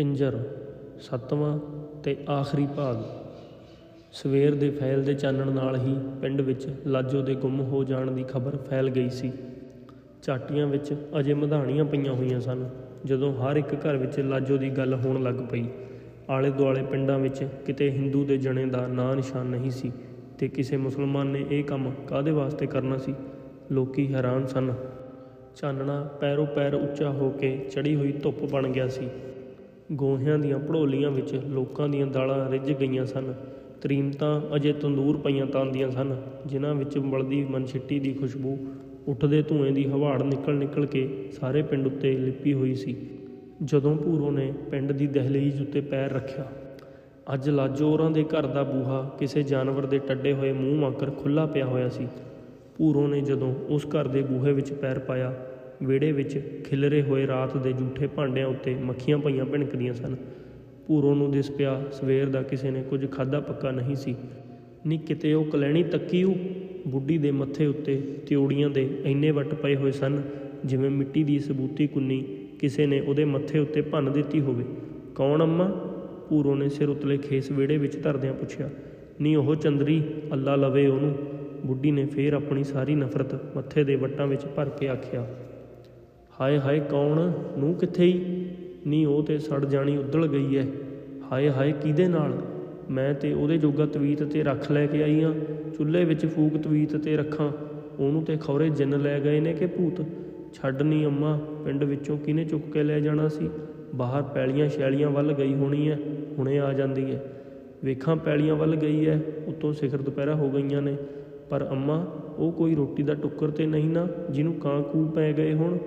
ਪਿੰਜਰ, ਸੱਤਵਾਂ ਤੇ ਆਖਰੀ ਭਾਗ। ਸਵੇਰ ਦੇ ਫੈਲਦੇ ਚਾਨਣ ਨਾਲ ਹੀ ਪਿੰਡ ਵਿੱਚ ਲਾਜੋ ਦੇ ਗੁੰਮ ਹੋ ਜਾਣ ਦੀ ਖਬਰ ਫੈਲ ਗਈ ਸੀ। ਝਾਟੀਆਂ ਵਿੱਚ ਅਜੇ ਮਧਾਣੀਆਂ ਪਈਆਂ ਹੋਈਆਂ ਸਨ, ਜਦੋਂ ਹਰ ਇੱਕ ਘਰ ਵਿੱਚ ਲਾਜੋ ਦੀ ਗੱਲ ਹੋਣ ਲੱਗ ਪਈ। ਆਲੇ ਦੁਆਲੇ ਪਿੰਡਾਂ ਵਿੱਚ ਕਿਤੇ ਹਿੰਦੂ ਦੇ ਜਣੇ ਦਾ ਨਾਂ ਨਿਸ਼ਾਨ ਨਹੀਂ ਸੀ ਤੇ ਕਿਸੇ ਮੁਸਲਮਾਨ ਨੇ ਇਹ ਕੰਮ ਕਾਦੇ ਵਾਸਤੇ ਕਰਨਾ ਸੀ? ਲੋਕੀ ਹੈਰਾਨ ਸਨ। ਚਾਨਣਾ ਪੈਰੋਂ ਪੈਰ ਉੱਚਾ ਹੋ ਕੇ ਚੜੀ ਹੋਈ ਧੁੱਪ ਬਣ ਗਿਆ ਸੀ। ਗੋਹਿਆਂ ਦੀਆਂ ਭੜੋਲੀਆਂ ਵਿੱਚ ਲੋਕਾਂ ਦੀਆਂ ਦਾਲਾਂ ਰਿੱਝ ਗਈਆਂ ਸਨ। ਤਰੀਮਤਾਂ ਅਜੇ ਤੰਦੂਰ ਪਈਆਂ ਤਾਂਦੀਆਂ ਸਨ, ਜਿਨ੍ਹਾਂ ਵਿੱਚ ਬਲਦੀ ਮਨਛਿੱਟੀ ਦੀ ਖੁਸ਼ਬੂ, ਉੱਠਦੇ ਧੂਏ ਦੀ ਹਵਾੜ ਨਿਕਲ ਨਿਕਲ ਕੇ ਸਾਰੇ ਪਿੰਡ ਉੱਤੇ ਲਿਪੀ ਹੋਈ ਸੀ। ਜਦੋਂ ਭੂਰੋ ਨੇ ਪਿੰਡ ਦੀ ਦਹਲੀਜ਼ ਉੱਤੇ ਪੈਰ ਰੱਖਿਆ, ਅੱਜ ਲਾਜੋਰਾਂ ਦੇ ਘਰ ਦਾ ਬੂਹਾ ਕਿਸੇ ਜਾਨਵਰ ਦੇ ਟੱਡੇ ਹੋਏ ਮੂੰਹ ਵਾਂਕਰ ਖੁੱਲਾ ਪਿਆ ਹੋਇਆ ਸੀ। ਭੂਰੋ ਨੇ ਜਦੋਂ ਉਸ ਘਰ ਦੇ ਬੂਹੇ ਵਿੱਚ ਪੈਰ ਪਾਇਆ ਵਿਹੜੇ ਵਿੱਚ ਖਿਲਰੇ ਹੋਏ ਰਾਤ ਦੇ ਜੂਠੇ ਭਾਂਡਿਆਂ ਉੱਤੇ ਮੱਖੀਆਂ ਪਈਆਂ ਭਿਣਕਦੀਆਂ ਸਨ। ਭੂਰੋ ਨੂੰ ਦਿਸ ਪਿਆ ਸਵੇਰ ਦਾ ਕਿਸੇ ਨੇ ਕੁਝ ਖਾਦਾ ਪੱਕਾ ਨਹੀਂ ਸੀ। ਨੀ ਕਿਤੇ ਉਹ ਕਲੈਣੀ ਤੱਕੀ ਉਹ ਬੁੱਢੀ ਦੇ ਮੱਥੇ ਉੱਤੇ ਤਿਉੜੀਆਂ ਦੇ ਇੰਨੇ ਵੱਟ ਪਏ ਹੋਏ ਸਨ ਜਿਵੇਂ ਮਿੱਟੀ ਦੀ ਸਬੂਤੀ ਕੁੰਨੀ ਕਿਸੇ ਨੇ ਉਹਦੇ ਮੱਥੇ ਉੱਤੇ ਭੰਨ ਦਿੱਤੀ ਹੋਵੇ। ਕੌਣ ਅੰਮਾ? ਭੂਰੋ ਨੇ ਸਿਰ ਉਤਲੇ ਖੇਸ ਵਿਹੜੇ ਵਿੱਚ ਧਰਦਿਆਂ ਪੁੱਛਿਆ। ਨਹੀਂ ਉਹ ਚੰਦਰੀ, ਅੱਲਾ ਲਵੇ ਉਹਨੂੰ। ਬੁੱਢੀ ਨੇ ਫੇਰ ਆਪਣੀ ਸਾਰੀ ਨਫ਼ਰਤ ਮੱਥੇ ਦੇ ਵੱਟਾਂ ਵਿੱਚ ਭਰ ਕੇ ਆਖਿਆ। ਹਾਏ ਹਾਏ ਕੌਣ? ਨੂੰ ਕਿੱਥੇ ਹੀ ਨੀ, ਉਹ ਤੇ ਸੜ ਜਾਣੀ ਉਧਲ ਗਈ ਐ। ਹਾਏ ਹਾਏ ਕਿਹਦੇ ਨਾਲ? ਮੈਂ ਤੇ ਉਹਦੇ ਜੋਗਾ ਤਵੀਤ ਤੇ ਰੱਖ ਲੈ ਕੇ ਆਈ ਆ। ਚੁੱਲ੍ਹੇ ਵਿੱਚ ਫੂਕ ਤਵੀਤ ਤੇ ਰੱਖਾਂ। ਉਹਨੂੰ ਤੇ ਖੌਰੇ ਜਿੰਨ ਲੈ ਗਏ ਨੇ ਕਿ ਭੂਤ? ਛੱਡ ਨਹੀਂ ਅੰਮਾ, ਪਿੰਡ ਵਿੱਚੋਂ ਕਿਹਨੇ ਚੁੱਕ ਕੇ ਲੈ ਜਾਣਾ ਸੀ? ਬਾਹਰ ਪੈਲੀਆਂ ਸ਼ੈਲੀਆਂ ਵੱਲ ਗਈ ਹੋਣੀ ਐ। ਹੁਣੇ ਆ ਜਾਂਦੀ ਐ। ਵੇਖਾਂ ਪੈਲੀਆਂ ਵੱਲ ਗਈ ਐ। ਉੱਤੋਂ ਸਿਖਰ ਦੁਪਹਿਰਾ ਹੋ ਗਈਆਂ ਨੇ। ਪਰ ਅੰਮਾ, ਉਹ ਕੋਈ ਰੋਟੀ ਦਾ ਟੁੱਕਰ ਤੇ ਨਹੀਂ ਨਾ, ਜਿਹਨੂੰ ਕਾਂ ਕੂ ਪੈ ਗਏ ਹੋਣ।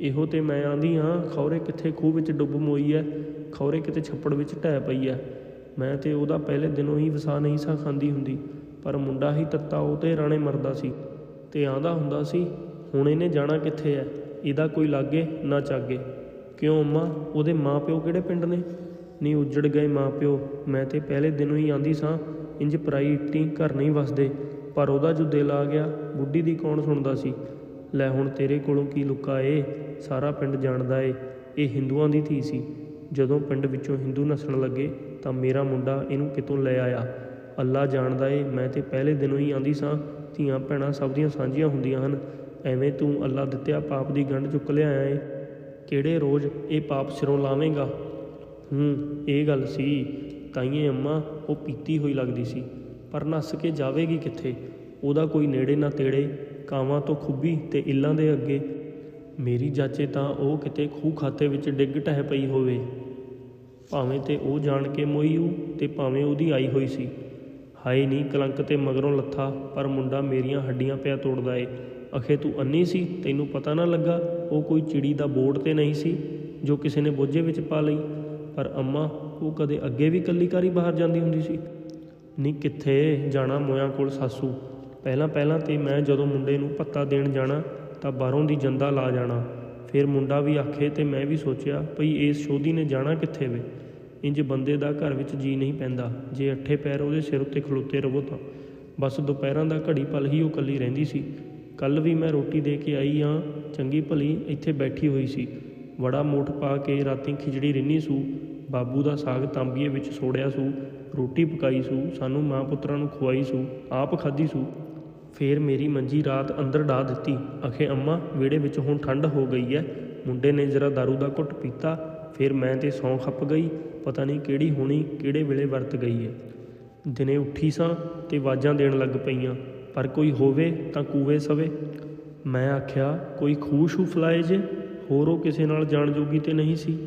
ਇਹੋ ਤੇ ਮੈਂ ਆਂਦੀ ਹਾਂ ਖੌਰੇ ਕਿੱਥੇ ਖੂਹ ਵਿੱਚ ਡੁੱਬ ਮੋਈ ਐ, ਖੌਰੇ ਕਿਤੇ ਛੱਪੜ ਵਿੱਚ ਢਹਿ ਪਈ ਐ। ਮੈਂ ਤੇ ਉਹਦਾ ਪਹਿਲੇ ਦਿਨੋਂ ਹੀ ਵਸਾ ਨਹੀਂ ਸਾਂ ਖਾਂਦੀ ਹੁੰਦੀ, ਪਰ ਮੁੰਡਾ ਹੀ ਤੱਤਾ ਉਹ ਤੇ ਰਾਣੇ ਮਰਦਾ ਸੀ। ਤੇ ਆਂਦਾ ਹੁੰਦਾ ਸੀ, ਹੁਣ ਇਹਨੇ ਜਾਣਾ ਕਿੱਥੇ ਐ? ਇਹਦਾ ਕੋਈ ਲਾਗੇ ਨਾ ਚਾਗੇ ਕਿਉਂ ਅੰਮਾ, ਉਹਦੇ ਮਾਪਿਓ ਕਿਹੜੇ ਪਿੰਡ ਨੇ? ਨਹੀਂ ਉੱਜੜ ਗਏ ਮਾਪਿਓ, ਮੈਂ ਤੇ ਪਹਿਲੇ ਦਿਨੋਂ ਹੀ ਆਂਦੀ ਸਾਂ, ਇੰਜ ਪਰਾਈ ਇੱਟੀ ਘਰ ਨਹੀਂ ਵਸਦੇ। ਪਰ ਉਹਦਾ ਜੋ ਦਿਲ ਆ ਗਿਆ, ਬੁੱਢੀ ਦੀ ਕੌਣ ਸੁਣਦਾ ਸੀ? ਲੈ ਹੁਣ ਤੇਰੇ ਕੋਲੋਂ ਕੀ ਲੁਕਾ ਏ? ਸਾਰਾ ਪਿੰਡ ਜਾਣਦਾ ਏ। ਇਹ ਹਿੰਦੂਆਂ ਦੀ ਧੀ ਸੀ। ਜਦੋਂ ਪਿੰਡ ਵਿੱਚੋਂ ਹਿੰਦੂ ਨਸਣ ਲੱਗੇ ਤਾਂ ਮੇਰਾ ਮੁੰਡਾ ਇਹਨੂੰ ਕਿਤੋਂ ਲੈ ਆਇਆ। ਅੱਲਾ ਜਾਣਦਾ ਏ, ਮੈਂ ਤੇ ਪਹਿਲੇ ਦਿਨੋਂ ਹੀ ਆਂਦੀ ਸਾਂ, ਧੀਆਂ ਭੈਣਾਂ ਸਭ ਦੀਆਂ ਸਾਂਝੀਆਂ ਹੁੰਦੀਆਂ ਹਨ। ਐਵੇਂ ਤੂੰ ਅੱਲਾ ਦਿੱਤਿਆ ਪਾਪ ਦੀ ਗੰਢ ਚੁੱਕ ਲਿਆਇਆ ਏ। ਕਿਹੜੇ ਰੋਜ਼ ਇਹ ਪਾਪ ਸਿਰੋਂ ਲਾਵੇਂਗਾ? ਹੂੰ, ਇਹ ਗੱਲ ਸੀ। ਤਾਈਏ ਅੰਮਾ, ਉਹ ਪੀਤੀ ਹੋਈ ਲੱਗਦੀ ਸੀ। ਪਰ ਨੱਸ ਕੇ ਜਾਵੇਗੀ ਕਿੱਥੇ? ਉਹਦਾ ਕੋਈ ਨੇੜੇ ਨਾ ਤੇੜੇ। ਕਾਵਾਂ ਤੋਂ ਖੁੱਬੀ ਤੇ ਇੱਲਾਂ ਦੇ ਅੱਗੇ। ਮੇਰੀ ਜਾਚੇ ਤਾਂ ਉਹ ਕਿਤੇ ਖੂਹ ਖਾਤੇ ਵਿੱਚ ਡਿੱਗ ਟਹਿ ਪਈ ਹੋਵੇ। ਭਾਵੇਂ ਤੇ ਉਹ ਜਾਣ ਕੇ ਮੋਈ ਉਹ ਤੇ ਭਾਵੇਂ ਉਹਦੀ ਆਈ ਹੋਈ ਸੀ। ਹਾਏ ਨਹੀਂ ਕਲੰਕ ਤੇ ਮਗਰੋਂ ਲੱਥਾ, ਪਰ ਮੁੰਡਾ ਮੇਰੀਆਂ ਹੱਡੀਆਂ ਪਿਆ ਤੋੜਦਾ ਏ। ਅਖੇ ਤੂੰ ਅੰਨੀ ਸੀ, ਤੈਨੂੰ ਪਤਾ ਨਾ ਲੱਗਾ, ਉਹ ਕੋਈ ਚਿੜੀ ਦਾ ਬੋਰਡ ਤੇ ਨਹੀਂ ਸੀ, ਜੋ ਕਿਸੇ ਨੇ ਬੋਝੇ ਵਿੱਚ ਪਾ ਲਈ। ਪਰ ਅੰਮਾ, ਉਹ ਕਦੇ ਅੱਗੇ ਵੀ ਕੱਲੀ ਕਾਰੀ ਬਾਹਰ ਜਾਂਦੀ ਹੁੰਦੀ ਸੀ। ਨਹੀਂ ਕਿੱਥੇ ਜਾਣਾ ਮੋਇਆਂ ਕੋਲ ਸਾਸੂ। ਪਹਿਲਾਂ ਪਹਿਲਾਂ ਤੇ ਮੈਂ ਜਦੋਂ ਮੁੰਡੇ ਨੂੰ ਪੱਤਾ ਦੇਣ ਜਾਣਾ, ਤਾਂ ਬਾਹਰੋਂ ਦੀ ਜੰਦਾ ਲਾ ਜਾਣਾ। ਫਿਰ ਮੁੰਡਾ ਵੀ ਆਖੇ ਤੇ ਮੈਂ ਵੀ ਸੋਚਿਆ, ਭਈ ਇਸ ਸ਼ੋਧੀ ਨੇ ਜਾਣਾ ਕਿੱਥੇ ਵੇ? ਇੰਜ ਬੰਦੇ ਦਾ ਘਰ ਵਿੱਚ ਜੀ ਨਹੀਂ ਪੈਂਦਾ। ਜੇ ਅੱਠੇ ਪੈਰ ਉਹਦੇ ਸਿਰ ਉੱਤੇ ਖਲੋਤੇ ਰਹੋ ਤਾਂ। ਬਸ ਦੁਪਹਿਰਾਂ ਦਾ ਘੜੀ ਪਲ ਹੀ ਉਹ ਕੱਲੀ ਰਹਿੰਦੀ ਸੀ। ਕੱਲ ਵੀ ਮੈਂ ਰੋਟੀ ਦੇ ਕੇ ਆਈ ਹਾਂ, ਚੰਗੀ ਭਲੀ ਇੱਥੇ ਬੈਠੀ ਹੋਈ ਸੀ। ਵੜਾ ਮੋਠ ਪਾ ਕੇ ਰਾਤੀ ਖਿਚੜੀ ਰਿੰਨੀ ਸੂ, ਬਾਬੂ ਦਾ ਸਾਗ ਤਾਂਬੀਏ ਵਿੱਚ ਸੋੜਿਆ ਸੂ, ਰੋਟੀ ਪਕਾਈ ਸੂ, ਸਾਨੂੰ ਮਾਂ ਪੁੱਤਰਾਂ ਨੂੰ ਖਵਾਈ ਸੂ, ਆਪ ਖਾਧੀ ਸੂ। ਫੇਰ ਮੇਰੀ ਮੰਜੀ ਰਾਤ ਅੰਦਰ ਢਾ ਦਿੱਤੀ। ਅਖੇ ਅੰਮਾ, ਵਿਹੜੇ ਵਿੱਚ ਹੁਣ ਠੰਡ ਹੋ ਗਈ ਹੈ ਮੁੰਡੇ ਨੇ ਜਰਾ दारू ਦਾ ਘੁੱਟ ਪੀਤਾ। ਫਿਰ ਮੈਂ ਤੇ ਸੌਂ ਖੱਪ ਗਈ। ਪਤਾ ਨਹੀਂ ਕਿਹੜੀ ਹੋਣੀ, ਕਿਹੜੇ ਵੇਲੇ ਵਰਤ ਗਈ ਹੈ ਦਿਨੇ ਉੱਠੀ ਸਾਂ ਤੇ ਆਵਾਜ਼ਾਂ ਦੇਣ ਲੱਗ ਪਈਆਂ। ਪਰ ਕੋਈ ਹੋਵੇ ਤਾਂ ਕੂਵੇ ਸਵੇ। ਮੈਂ ਆਖਿਆ, ਕੋਈ ਖੂਸ਼ੂ ਫਲਾਏ ਜੇ? ਹੋਰ ਉਹ ਕਿਸੇ ਨਾਲ ਜਾਣ ਜੋਗੀ ਤੇ ਨਹੀਂ ਸੀ?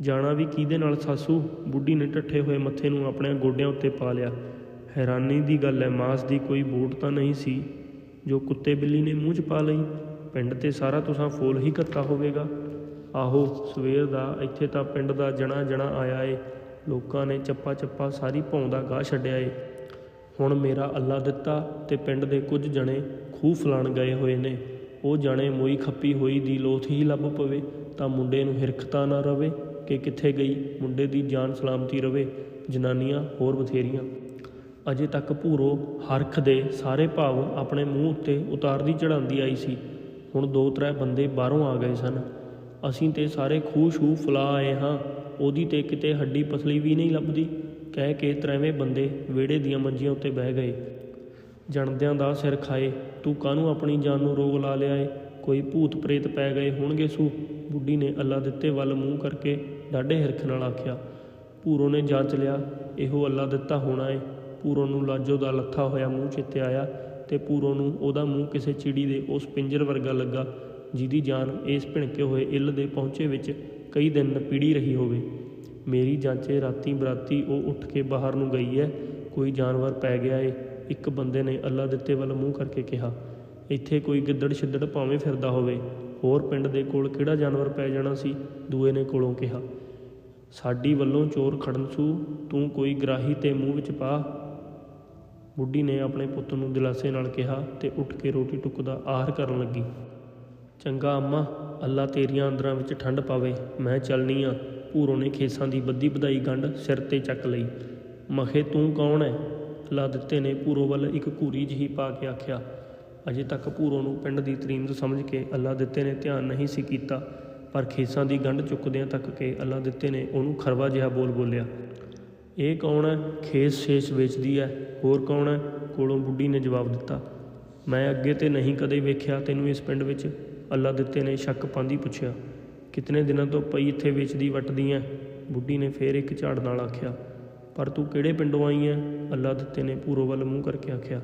ਜਾਣਾ ਵੀ ਕਿਹਦੇ ਨਾਲ, ਸਾਸੂ? ਬੁੱਢੀ ਨੇ ਟੱਠੇ ਹੋਏ ਮੱਥੇ ਨੂੰ ਆਪਣੇ ਗੋਡਿਆਂ ਉੱਤੇ ਪਾ ਲਿਆ। ਹੈਰਾਨੀ ਦੀ ਗੱਲ ਹੈ, ਮਾਸ ਦੀ ਕੋਈ ਬੂਟ ਤਾਂ ਨਹੀਂ ਸੀ, ਜੋ ਕੁੱਤੇ ਬਿੱਲੀ ਨੇ ਮੂੰਹ 'ਚ ਪਾ ਲਈ। ਪਿੰਡ ਤੇ ਸਾਰਾ ਤੁਸਾਂ ਫੋਲ ਹੀ ਕੱਤਾ ਹੋਵੇਗਾ। ਆਹੋ, ਸਵੇਰ ਦਾ, ਇੱਥੇ ਤਾਂ ਪਿੰਡ ਦਾ ਜਣਾ ਜਣਾ ਆਇਆ ਏ। ਲੋਕਾਂ ਨੇ ਚੱਪਾ ਚੱਪਾ ਸਾਰੀ ਭੌਂ ਦਾ ਗਾਹ ਛੱਡਿਆ ਏ। ਹੁਣ ਮੇਰਾ ਅੱਲਾ ਦਿੱਤਾ ਤੇ ਪਿੰਡ ਦੇ ਕੁਝ ਜਣੇ ਖੂਹ ਫਲਾਣ ਗਏ ਹੋਏ ਨੇ। ਉਹ ਜਾਣੇ ਮੋਈ ਖੱਪੀ ਹੋਈ ਦੀ ਲੋਥ ਹੀ ਲੱਭ ਪਵੇ, ਤਾਂ ਮੁੰਡੇ ਨੂੰ ਹਿਰਖਤਾ ਨਾ ਰਵੇ ਕਿ ਕਿੱਥੇ ਗਈ, ਮੁੰਡੇ ਦੀ ਜਾਨ ਸਲਾਮਤੀ ਰਵੇ। ਜਨਾਨੀਆਂ ਹੋਰ ਬਥੇਰੀਆਂ। ਅਜੇ ਤੱਕ ਭੂਰੋ ਹਰਖ ਦੇ ਸਾਰੇ ਭਾਵ ਆਪਣੇ ਮੂੰਹ ਉੱਤੇ ਉਤਾਰਦੀ ਚੜਾਉਂਦੀ ਆਈ ਸੀ। ਹੁਣ ਦੋ ਤਰੇ ਬੰਦੇ ਬਾਹਰੋਂ ਆ ਗਏ ਸਨ। ਅਸੀਂ ਤੇ ਸਾਰੇ ਖੂਹ ਸ਼ੂ ਫਲਾ ਆਏ ਹਾਂ। ਉਹਦੀ ਤੇ ਕਿਤੇ ਹੱਡੀ ਪਸਲੀ ਵੀ ਨਹੀਂ ਲੱਭਦੀ। ਕਹਿ ਕੇ ਤਰੈਵੇਂ ਬੰਦੇ ਵਿਹੜੇ ਦੀਆਂ ਮੰਜੀਆਂ ਉੱਤੇ ਬਹਿ ਗਏ। ਜਣਦਿਆਂ ਦਾ ਸਿਰ ਖਾਏ। ਤੂੰ ਕਾਹਨੂੰ ਆਪਣੀ ਜਾਨ ਨੂੰ ਰੋਗ ਲਾ ਲਿਆ ਏ? ਕੋਈ ਭੂਤ ਪ੍ਰੇਤ ਪੈ ਗਏ ਹੋਣਗੇ ਸੂ। ਬੁੱਢੀ ਨੇ ਅੱਲਾ ਦਿੱਤੇ ਵੱਲ ਮੂੰਹ ਕਰਕੇ ਡਾਢੇ ਹਿਰਖ ਨਾਲ ਆਖਿਆ, ਭੂਰੋ ਨੇ ਜਾਂਚ ਲਿਆ ਇਹੋ ਅੱਲਾ ਦਿੱਤਾ ਹੋਣਾ ਏ। ਪੂਰੋ ਨੂੰ ਲਾਜੋ ਦਾ ਲੱਥਾ ਹੋਇਆ ਮੂੰਹ ਚਿੱਤੇ ਆਇਆ ਤੇ ਪੂਰੋ ਨੂੰ ਉਹਦਾ ਮੂੰਹ ਕਿਸੇ ਚਿੜੀ ਦੇ ਉਸ ਪਿੰਜਰ ਵਰਗਾ ਲੱਗਾ, ਜਿਹਦੀ ਜਾਨ ਇਸ ਭਿਣਕੇ ਹੋਏ ਇੱਲ ਦੇ ਪਹੁੰਚੇ ਵਿੱਚ ਕਈ ਦਿਨ ਪੀੜੀ ਰਹੀ ਹੋਵੇ। ਮੇਰੀ ਜਾਂਚੇ ਰਾਤੀ ਬਰਾਤੀ ਉਹ ਉੱਠ ਕੇ ਬਾਹਰ ਨੂੰ ਗਈ ਹੈ ਕੋਈ ਜਾਨਵਰ ਪੈ ਗਿਆ ਏ, ਇੱਕ ਬੰਦੇ ਨੇ ਅੱਲਾ ਦਿੱਤੇ ਵੱਲ ਮੂੰਹ ਕਰਕੇ ਕਿਹਾ। ਇੱਥੇ ਕੋਈ ਗਿੱਦੜ ਛਿੱਦੜ ਭਾਵੇਂ ਫਿਰਦਾ ਹੋਵੇ, ਹੋਰ ਪਿੰਡ ਦੇ ਕੋਲ ਕਿਹੜਾ ਜਾਨਵਰ ਪੈ ਜਾਣਾ ਸੀ? ਦੂਏ ਨੇ ਕੋਲੋਂ ਕਿਹਾ। ਸਾਡੀ ਵੱਲੋਂ ਚੋਰ ਖੜਨਸੂ ਤੂੰ ਕੋਈ ਗਰਾਹੀ ਤੇ ਮੂੰਹ ਵਿੱਚ ਪਾ ਬੁੱਢੀ ਨੇ ਆਪਣੇ ਪੁੱਤ ਨੂੰ ਦਿਲਾਸੇ ਨਾਲ ਕਿਹਾ ਤੇ ਉੱਠ ਕੇ ਰੋਟੀ ਟੁੱਕ ਦਾ ਆਹਰ ਕਰਨ ਲੱਗੀ। ਚੰਗਾ ਅੰਮਾ, ਅੱਲਾ ਤੇਰੀਆਂ ਅੰਦਰਾਂ ਵਿੱਚ ਠੰਡ ਪਾਵੇ। ਮੈਂ ਚੱਲਣੀ ਆ। ਭੂਰੋ ਨੇ ਖੇਸਾਂ ਦੀ ਬੱਦੀ ਵਧਾਈ ਗੰਢ ਸਿਰ ਤੇ ਚੱਕ ਲਈ। ਮਖੇ, ਤੂੰ ਕੌਣ ਹੈ ਅੱਲਾ ਦਿੱਤੇ ਨੇ ਭੂਰੋ ਵੱਲ ਇੱਕ ਘੂਰੀ ਜਿਹੀ ਪਾ ਕੇ ਆਖਿਆ। ਅਜੇ ਤੱਕ ਭੂਰੋ ਨੂੰ ਪਿੰਡ ਦੀ ਤਰੀਮਤ ਸਮਝ ਕੇ ਅੱਲਾ ਦਿੱਤੇ ਨੇ ਧਿਆਨ ਨਹੀਂ ਸੀ ਕੀਤਾ, ਪਰ ਖੇਸਾਂ ਦੀ ਗੰਢ ਚੁੱਕਦਿਆਂ ਤੱਕ ਕੇ ਅੱਲਾ ਦਿੱਤੇ ਨੇ ਉਹਨੂੰ ਖਰਵਾ ਜਿਹਾ ਬੋਲ ਬੋਲਿਆ। ਇਹ ਕੌਣ ਹੈ? ਖੇਸ ਸ਼ੇਸ਼ ਵੇਚਦੀ ਹੈ। ਹੋਰ ਕੌਣ ਹੈ? ਕੋਲੋਂ ਬੁੱਢੀ ਨੇ ਜਵਾਬ ਦਿੱਤਾ। ਮੈਂ ਅੱਗੇ ਤੇ ਨਹੀਂ ਕਦੇ ਵੇਖਿਆ। ਤੈਨੂੰ ਇਸ ਪਿੰਡ ਵਿੱਚ ਅੱਲਾ ਦਿੱਤੇ ਨੇ ਸ਼ੱਕ ਪਾਉਂਦੀ ਪੁੱਛਿਆ, ਕਿਤਨੇ ਦਿਨਾਂ ਤੋਂ ਪਈ ਇੱਥੇ ਵੇਚਦੀ ਵੱਟਦੀ ਐ? ਬੁੱਢੀ ਨੇ ਫੇਰ ਇੱਕ ਝਾੜ ਨਾਲ ਆਖਿਆ, ਪਰ ਤੂੰ ਕਿਹੜੇ ਪਿੰਡੋਂ ਆਈ ਐ? ਅੱਲਾ ਦਿੱਤੇ ਨੇ ਪੂਰੋ ਵੱਲ ਮੂੰਹ ਕਰਕੇ ਆਖਿਆ,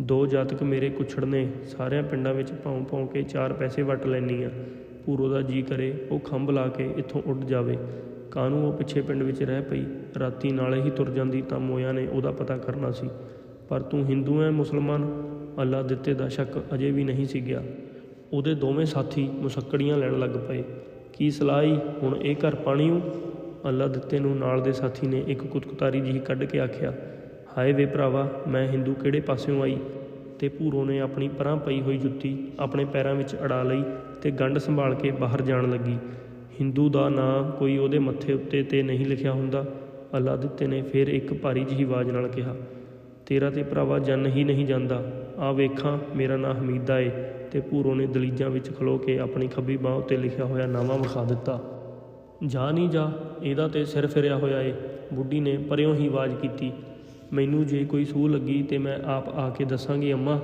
ਦੋ ਜਾਤਕ ਮੇਰੇ ਕੁਛੜ ਨੇ। ਸਾਰਿਆਂ ਪਿੰਡਾਂ ਵਿੱਚ ਭੌਂ ਭੌਂ ਕੇ ਚਾਰ ਪੈਸੇ ਵੱਟ ਲੈਣੀ ਆ। ਪੂਰੋ ਦਾ ਜੀ ਕਰੇ, ਉਹ ਖੰਭ ਲਾ ਕੇ ਇੱਥੋਂ ਉੱਡ ਜਾਵੇ। ਕਾਹਨੂੰ ਉਹ ਪਿੱਛੇ ਪਿੰਡ ਵਿੱਚ ਰਹਿ ਪਈ? ਰਾਤੀ ਨਾਲੇ ਹੀ ਤੁਰ ਜਾਂਦੀ ਤਾਂ ਮੋਇਆ ਨੇ ਉਹਦਾ ਪਤਾ ਕਰਨਾ ਸੀ। ਪਰ ਤੂੰ ਹਿੰਦੂ ਐ, ਮੁਸਲਮਾਨ? ਅੱਲਾ ਦਿੱਤੇ ਦਾ ਸ਼ੱਕ ਅਜੇ ਵੀ ਨਹੀਂ ਸੀ ਗਿਆ। ਉਹਦੇ ਦੋਵੇਂ ਸਾਥੀ ਮੁਸੱਕੜੀਆਂ ਲੈਣ ਲੱਗ ਪਏ। ਕੀ ਸਲਾਹੀ ਹੁਣ ਇਹ ਘਰ ਪਾਣੀਉ ਅੱਲਾ ਦਿੱਤੇ ਨੂੰ ਨਾਲ ਦੇ ਸਾਥੀ ਨੇ ਇੱਕ ਕੁਤਕੁਤਾਰੀ ਜਿਹੀ ਕੱਢ ਕੇ ਆਖਿਆ, ਹਾਏ ਵੇ ਭਰਾਵਾ, ਮੈਂ ਹਿੰਦੂ ਕਿਹੜੇ ਪਾਸਿਓਂ ਆਈ? ਤੇ ਭੂਰੋ ਨੇ ਆਪਣੀ ਪਰਾਂ ਪਈ ਹੋਈ ਜੁੱਤੀ ਆਪਣੇ ਪੈਰਾਂ ਵਿੱਚ ਅੜਾ ਲਈ ਤੇ ਗੰਢ ਸੰਭਾਲ ਕੇ ਬਾਹਰ ਜਾਣ ਲੱਗੀ। ਹਿੰਦੂ ਦਾ ਨਾਂ ਕੋਈ ਉਹਦੇ ਮੱਥੇ ਉੱਤੇ ਤੇ ਨਹੀਂ ਲਿਖਿਆ ਹੁੰਦਾ। ਅਲਾਦਿੱਤੇ ਨੇ, ਫਿਰ ਇੱਕ ਭਾਰੀ ਜਿਹੀ ਆਵਾਜ਼ ਨਾਲ ਕਿਹਾ, ਤੇਰਾ ਤੇ ਭਰਾਵਾ ਜੰਨ ਹੀ ਨਹੀਂ ਜਾਂਦਾ। ਆ ਵੇਖਾਂ, ਮੇਰਾ ਨਾਂ ਹਮੀਦਾ ਏ। ਤੇ ਭੂਰੋ ਨੇ ਦਲੀਜਾਂ ਵਿੱਚ ਖਲੋ ਕੇ ਆਪਣੀ ਖੱਬੀ ਬਾਹ ਉੱਤੇ ਲਿਖਿਆ ਹੋਇਆ ਨਾਵਾਂ ਵਿਖਾ ਦਿੱਤਾ। ਜਾ ਨਹੀਂ ਜਾ, ਇਹਦਾ ਤੇ ਸਿਰ ਫਿਰਿਆ ਹੋਇਆ ਏ। ਬੁੱਢੀ ਨੇ ਪਰਿਓਂ ਹੀ ਆਵਾਜ਼ ਕੀਤੀ, ਮੈਨੂੰ ਜੇ ਕੋਈ ਸੂਹ ਲੱਗੀ ਤੇ ਮੈਂ ਆਪ ਆ ਕੇ ਦੱਸਾਂਗੀ, ਅੰਮਾ।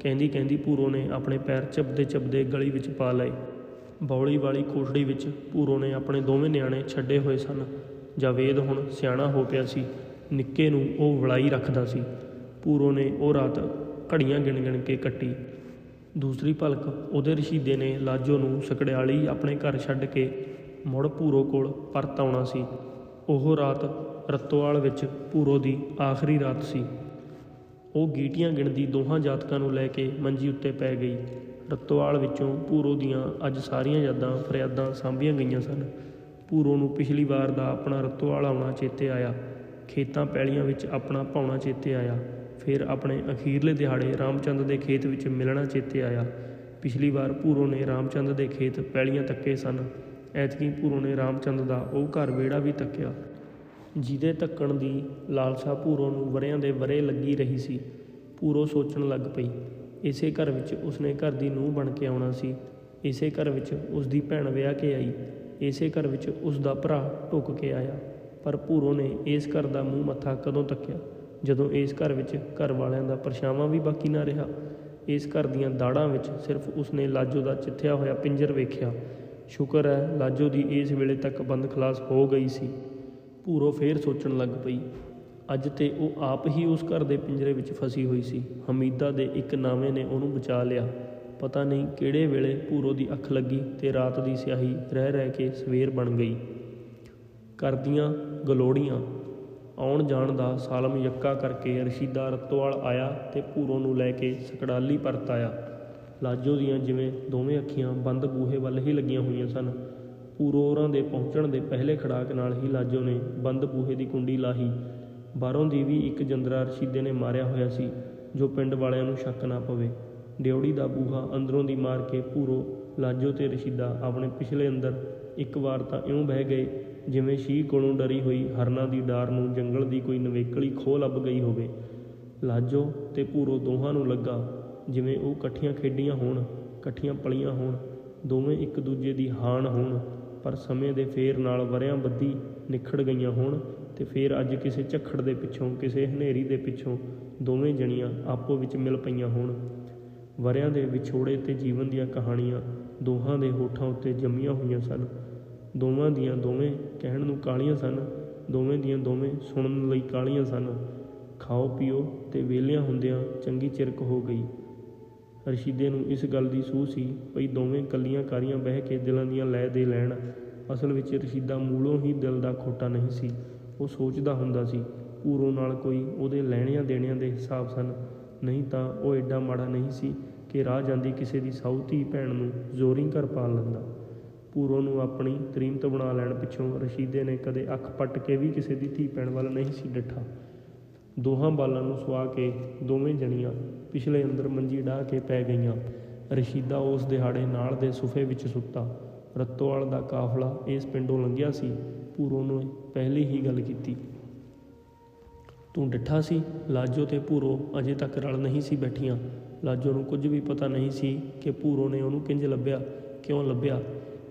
ਕਹਿੰਦੀ ਕਹਿੰਦੀ ਭੂਰੋ ਨੇ ਆਪਣੇ ਪੈਰ ਚਪਦੇ ਚਪਦੇ ਗਲੀ ਵਿੱਚ ਪਾ ਲਏ। ਬੌਲੀ ਵਾਲੀ ਕੋਠੜੀ ਵਿੱਚ ਭੂਰੋ ਨੇ ਆਪਣੇ ਦੋਵੇਂ ਨਿਆਣੇ ਛੱਡੇ ਹੋਏ ਸਨ। ਜਾਵੇਦ ਹੁਣ ਸਿਆਣਾ ਹੋ ਪਿਆ ਸੀ। ਨਿੱਕੇ ਨੂੰ ਉਹ ਵਲਾਈ ਰੱਖਦਾ ਸੀ। ਪੂਰੋ ਨੇ ਉਹ ਰਾਤ ਘੜੀਆਂ ਗਿਣ ਗਿਣ ਕੇ ਕੱਟੀ। ਦੂਸਰੀ ਭਲਕ ਉਹਦੇ ਰਸ਼ੀਦੇ ਨੇ ਲਾਜੋ ਨੂੰ ਸਕੜਿਆਲੀ ਆਪਣੇ ਘਰ ਛੱਡ ਕੇ ਮੁੜ ਪੂਰੋ ਕੋਲ ਪਰਤ ਆਉਣਾ ਸੀ। ਉਹ ਰਾਤ ਰਤੋਵਾਲ ਵਿੱਚ ਪੂਰੋ ਦੀ ਆਖਰੀ ਰਾਤ ਸੀ। ਉਹ ਗੀਟੀਆਂ ਗਿਣਦੀ ਦੋਹਾਂ ਜਾਤਕਾਂ ਨੂੰ ਲੈ ਕੇ ਮੰਜੀ ਉੱਤੇ ਪੈ ਗਈ। ਰਤੋਵਾਲ ਵਿੱਚੋਂ ਭੂਰੋ ਦੀਆਂ ਅੱਜ ਸਾਰੀਆਂ ਯਾਦਾਂ, ਫਰਿਆਦਾਂ ਸਾਂਭੀਆਂ ਗਈਆਂ ਸਨ। ਭੂਰੋ ਨੂੰ ਪਿਛਲੀ ਵਾਰ ਦਾ ਆਪਣਾ ਰਤੋਵਾਲ ਆਉਣਾ ਚੇਤੇ ਆਇਆ। ਖੇਤਾਂ ਪੈਲੀਆਂ ਵਿੱਚ ਆਪਣਾ ਪਾਉਣਾ ਚੇਤੇ ਆਇਆ। ਫਿਰ ਆਪਣੇ ਅਖੀਰਲੇ ਦਿਹਾੜੇ ਰਾਮਚੰਦ ਦੇ ਖੇਤ ਵਿੱਚ ਮਿਲਣਾ ਚੇਤੇ ਆਇਆ। ਪਿਛਲੀ ਵਾਰ ਭੂਰੋ ਨੇ ਰਾਮਚੰਦ ਦੇ ਖੇਤ ਪੈਲੀਆਂ ਤੱਕੇ ਸਨ। ਐਤਕੀ ਭੂਰੋ ਨੇ ਰਾਮਚੰਦ ਦਾ ਉਹ ਘਰ ਵਿਹੜਾ ਵੀ ਤੱਕਿਆ। ਜਿਹਦੇ ਤੱਕਣ ਦੀ ਲਾਲਸਾ ਭੂਰੋ ਨੂੰ ਵਰਿਆਂ ਦੇ ਵਰੇ ਲੱਗੀ ਰਹੀ ਸੀ। ਭੂਰੋ ਸੋਚਣ ਲੱਗ ਪਈ ਇਸੇ ਘਰ ਵਿੱਚ ਉਸਨੇ ਘਰ ਦੀ ਨੂੰਹ ਬਣ ਕੇ ਆਉਣਾ ਸੀ। ਇਸੇ ਘਰ ਵਿੱਚ ਉਸ ਦੀ ਭੈਣ ਵਿਆਹ ਕੇ ਆਈ। ਇਸੇ ਘਰ ਵਿੱਚ ਉਸ ਦਾ ਭਰਾ ਢੁੱਕ ਕੇ ਆਇਆ। ਪਰ ਭੂਰੋ ਨੇ ਇਸ ਘਰ ਦਾ ਮੂੰਹ ਮੱਥਾ ਕਦੋਂ ਤੱਕਿਆ ਜਦੋਂ ਇਸ ਘਰ ਵਿੱਚ ਘਰ ਵਾਲਿਆਂ ਦਾ ਪਰਛਾਵਾਂ ਵੀ ਬਾਕੀ ਨਾ ਰਿਹਾ, ਇਸ ਘਰ ਦੀਆਂ ਦਾੜਾਂ ਵਿੱਚ ਸਿਰਫ ਉਸਨੇ ਲਾਜੋ ਦਾ ਚਿੱਥਿਆ ਹੋਇਆ ਪਿੰਜਰ ਵੇਖਿਆ। ਸ਼ੁਕਰ ਹੈ ਲਾਜੋ ਦੀ ਇਸ ਵੇਲੇ ਤੱਕ ਬੰਦ ਖਲਾਸ ਹੋ ਗਈ ਸੀ। ਭੂਰੋ ਫੇਰ ਸੋਚਣ ਲੱਗ ਪਈ ਅੱਜ ਤੇ ਉਹ ਆਪ ਹੀ ਉਸ ਘਰ ਦੇ ਪਿੰਜਰੇ ਵਿੱਚ ਫਸੀ ਹੋਈ ਸੀ। ਹਮੀਦਾ ਦੇ ਇੱਕ ਨਾਵੇਂ ਨੇ ਉਹਨੂੰ ਬਚਾ ਲਿਆ। ਪਤਾ ਨਹੀਂ ਕਿਹੜੇ ਵੇਲੇ ਭੂਰੋ ਦੀ ਅੱਖ ਲੱਗੀ ਤੇ ਰਾਤ ਦੀ ਸਿਆਹੀ ਰਹਿ ਰਹਿ ਕੇ ਸਵੇਰ ਬਣ ਗਈ। ਕਰਦੀਆਂ ਗਲੋੜੀਆਂ। ਆਉਣ ਜਾਣ ਦਾ ਸਾਲਮ ਯੱਕਾ ਕਰਕੇ ਰਸ਼ੀਦਾ ਰਤੋਵਾਲ ਆਇਆ ਤੇ ਭੂਰੋ ਨੂੰ ਲੈ ਕੇ ਸਕੜਾਲੀ ਪਰਤ ਆਇਆ। ਲਾਜੋ ਦੀਆਂ ਜਿਵੇਂ ਦੋਵੇਂ ਅੱਖੀਆਂ ਬੰਦ ਬੂਹੇ ਵੱਲ ਹੀ ਲੱਗੀਆਂ ਹੋਈਆਂ ਸਨ। ਪੂਰੋ ਹੋਰਾਂ ਦੇ ਪਹੁੰਚਣ ਦੇ ਪਹਿਲੇ ਖੜਾਕ ਨਾਲ ਹੀ ਲਾਜੋ ਨੇ ਬੰਦ ਬੂਹੇ ਦੀ ਕੁੰਡੀ ਲਾਹੀ। ਬਾਹਰੋਂ ਦੀ ਵੀ ਇੱਕ ਜੰਦਰਾ ਰਸ਼ੀਦੇ ਨੇ ਮਾਰਿਆ ਹੋਇਆ ਸੀ, ਜੋ ਪਿੰਡ ਵਾਲਿਆਂ ਨੂੰ ਸ਼ੱਕ ਨਾ ਪਵੇ। ਡਿਉੜੀ ਦਾ ਬੂਹਾ ਅੰਦਰੋਂ ਦੀ ਮਾਰ ਕੇ ਪੂਰੋ ਲਾਜੋ ਤੇ ਰਸ਼ੀਦਾ ਆਪਣੇ ਪਿਛਲੇ ਅੰਦਰ ਇੱਕ ਵਾਰ ਤਾਂ ਇਉਂ ਬਹਿ ਗਏ, ਜਿਵੇਂ ਸ਼ੀਹ ਕੋਲੋਂ ਡਰੀ ਹੋਈ ਹਰਨਾ ਦੀ ਡਾਰ ਨੂੰ ਜੰਗਲ ਦੀ ਕੋਈ ਨਵੇਕਲੀ ਖੋਹ ਲੱਭ ਗਈ ਹੋਵੇ। ਲਾਜੋ ਤੇ ਪੂਰੋ ਦੋਹਾਂ ਨੂੰ ਲੱਗਾ, ਜਿਵੇਂ ਉਹ ਇਕੱਠੀਆਂ ਖੇਡੀਆਂ ਹੋਣ, ਇਕੱਠੀਆਂ ਪਲੀਆਂ ਹੋਣ, ਦੋਵੇਂ ਇੱਕ ਦੂਜੇ ਦੀ ਹਾਣ ਹੋਣ, ਪਰ ਸਮੇਂ ਦੇ ਫੇਰ ਨਾਲ ਵਰਿਆਂ ਬੱਧੀ ਨਿਖੜ ਗਈਆਂ ਹੋਣ ਤੇ ਫਿਰ ਅੱਜ ਕਿਸੇ ਝੱਖੜ ਦੇ ਪਿੱਛੋਂ, ਕਿਸੇ ਹਨੇਰੀ ਦੇ ਪਿੱਛੋਂ ਦੋਵੇਂ ਜਣੀਆਂ ਆਪੋ ਵਿੱਚ ਮਿਲ ਪਈਆਂ ਹੋਣ। ਵਰਿਆਂ ਦੇ ਵਿਛੋੜੇ ਤੇ ਜੀਵਨ ਦੀਆਂ ਕਹਾਣੀਆਂ ਦੋਹਾਂ ਦੇ ਹੋਠਾਂ ਉੱਤੇ ਜੰਮੀਆਂ ਹੋਈਆਂ ਸਨ। ਦੋਵਾਂ ਦੀਆਂ ਦੋਵੇਂ ਕਹਿਣ ਨੂੰ ਕਾਲੀਆਂ ਸਨ, ਦੋਵੇਂ ਦੀਆਂ ਦੋਵੇਂ ਸੁਣਨ ਲਈ ਕਾਲੀਆਂ ਸਨ। ਖਾਓ ਪੀਓ ਤੇ ਵਿਹਲਿਆਂ ਹੁੰਦਿਆਂ ਚੰਗੀ ਚਿਰਕ ਹੋ ਗਈ। ਰਸ਼ੀਦੇ ਨੂੰ ਇਸ ਗੱਲ ਦੀ ਸੂਹ ਸੀ ਭਈ ਦੋਵੇਂ ਕੱਲੀਆਂ ਕਾਰੀਆਂ ਬਹਿ ਕੇ ਦਿਲਾਂ ਦੀਆਂ ਲੈ ਦੇ ਲੈਣ। ਅਸਲ ਵਿੱਚ ਰਸ਼ੀਦਾ ਮੂਲੋਂ ਹੀ ਦਿਲ ਦਾ ਖੋਟਾ ਨਹੀਂ ਸੀ। ਉਹ ਸੋਚਦਾ ਹੁੰਦਾ ਸੀ, ਪੂਰੋਂ ਨਾਲ ਕੋਈ ਉਹਦੇ ਲੈਣਿਆਂ ਦੇਣਿਆਂ ਦੇ ਹਿਸਾਬ ਸਨ। ਨਹੀਂ ਤਾਂ ਉਹ ਐਡਾ ਮਾੜਾ ਨਹੀਂ ਸੀ ਕਿ ਰਾਹ ਜਾਂਦੀ ਕਿਸੇ ਦੀ ਸੌਤੀ ਭੈਣ ਨੂੰ ਜ਼ੋਰੀ ਘਰ ਪਾ ਲੈਂਦਾ। ਪੂਰੋ ਨੂੰ ਆਪਣੀ ਤਰੀਮਤ ਬਣਾ ਲੈਣ ਪਿੱਛੋਂ ਰਸ਼ੀਦੇ ਨੇ ਕਦੇ ਅੱਖ ਪੱਟ ਕੇ ਵੀ ਕਿਸੇ ਦੀ ਧੀ ਭੈਣ ਵੱਲ ਨਹੀਂ ਸੀ ਡਿੱਠਾ। ਦੋਹਾਂ ਬਾਲਾਂ ਨੂੰ ਸੁਆ ਕੇ ਦੋਵੇਂ ਜਣੀਆਂ ਪਿਛਲੇ ਅੰਦਰ ਮੰਜੀ ਢਾਹ ਕੇ ਪੈ ਗਈਆਂ। ਰਸ਼ੀਦਾ ਉਸ ਦਿਹਾੜੇ ਨਾਲ ਦੇ ਸੁਫੇ ਵਿੱਚ ਸੁੱਤਾ। ਰੱਤੋਵਾਲ ਦਾ ਕਾਫਲਾ ਇਸ ਪਿੰਡੋਂ ਲੰਘਿਆ ਸੀ। ਭੂਰੋ ਨੇ ਪਹਿਲੀ ਹੀ ਗੱਲ ਕੀਤੀ। ਤੂੰ ਡਿੱਠਾ ਸੀ, ਲਾਜੋ ਤੇ ਭੂਰੋ ਅਜੇ ਤੱਕ ਰਲ ਨਹੀਂ ਸੀ ਬੈਠੀਆਂ। ਲਾਜੋ ਨੂੰ ਕੁਝ ਵੀ ਪਤਾ ਨਹੀਂ ਸੀ ਕਿ ਭੂਰੋ ਨੇ ਉਹਨੂੰ ਕਿੰਜ ਲੱਭਿਆ, ਕਿਉਂ ਲੱਭਿਆ।